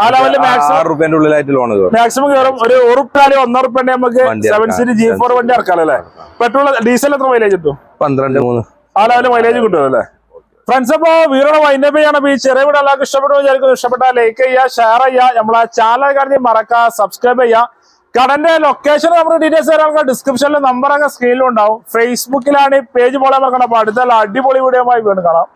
[SPEAKER 2] ആ ലെവലിൽ മാക്സിമം
[SPEAKER 1] ആറ് റുപ്യന്റെ ഉള്ളിലായിട്ട് ലോൺ
[SPEAKER 2] മാക്സിമം കയറും ഒരു ഒന്നര നമുക്ക് സെവൻ. സീറ്റ് ജി ഫോർ വണ്ടി പെട്രോൾ ഡീസൽ എത്ര മൈലേജ് കിട്ടും?
[SPEAKER 1] പന്ത്രണ്ട് മൂന്ന്.
[SPEAKER 2] ആ ലെവലിൽ മൈലേജ് കിട്ടുമല്ലോ ഫ്രണ്ട്സ് അപ്പോ വീറുടെ വൈൻഡപ്പ് ചെയ്യണം. അപ്പൊ ഈ ചെറിയ വീട് എല്ലാവർക്കും ഇഷ്ടപ്പെട്ടു വിചാരിക്കുന്നു. ഇഷ്ടപ്പെട്ടാൽ ലൈക്ക് ചെയ്യുക ഷെയർ ചെയ്യുക. നമ്മളെ ചാനൽ മറക്കുക സബ്സ്ക്രൈബ് ചെയ്യുക. കടന്റെ ലൊക്കേഷൻ നമ്മുടെ ഡീറ്റെയിൽസ് തരാൻ ഡിസ്ക്രിപ്ഷനിൽ നമ്പറൊക്കെ സ്ക്രീനിലും ഉണ്ടാവും. ഫേസ്ബുക്കിലാണ് ഈ പേജ് പോലെ അപ്പൊ അടുത്ത അടിപൊളി വീഡിയോ വീണ്ടും കാണാം.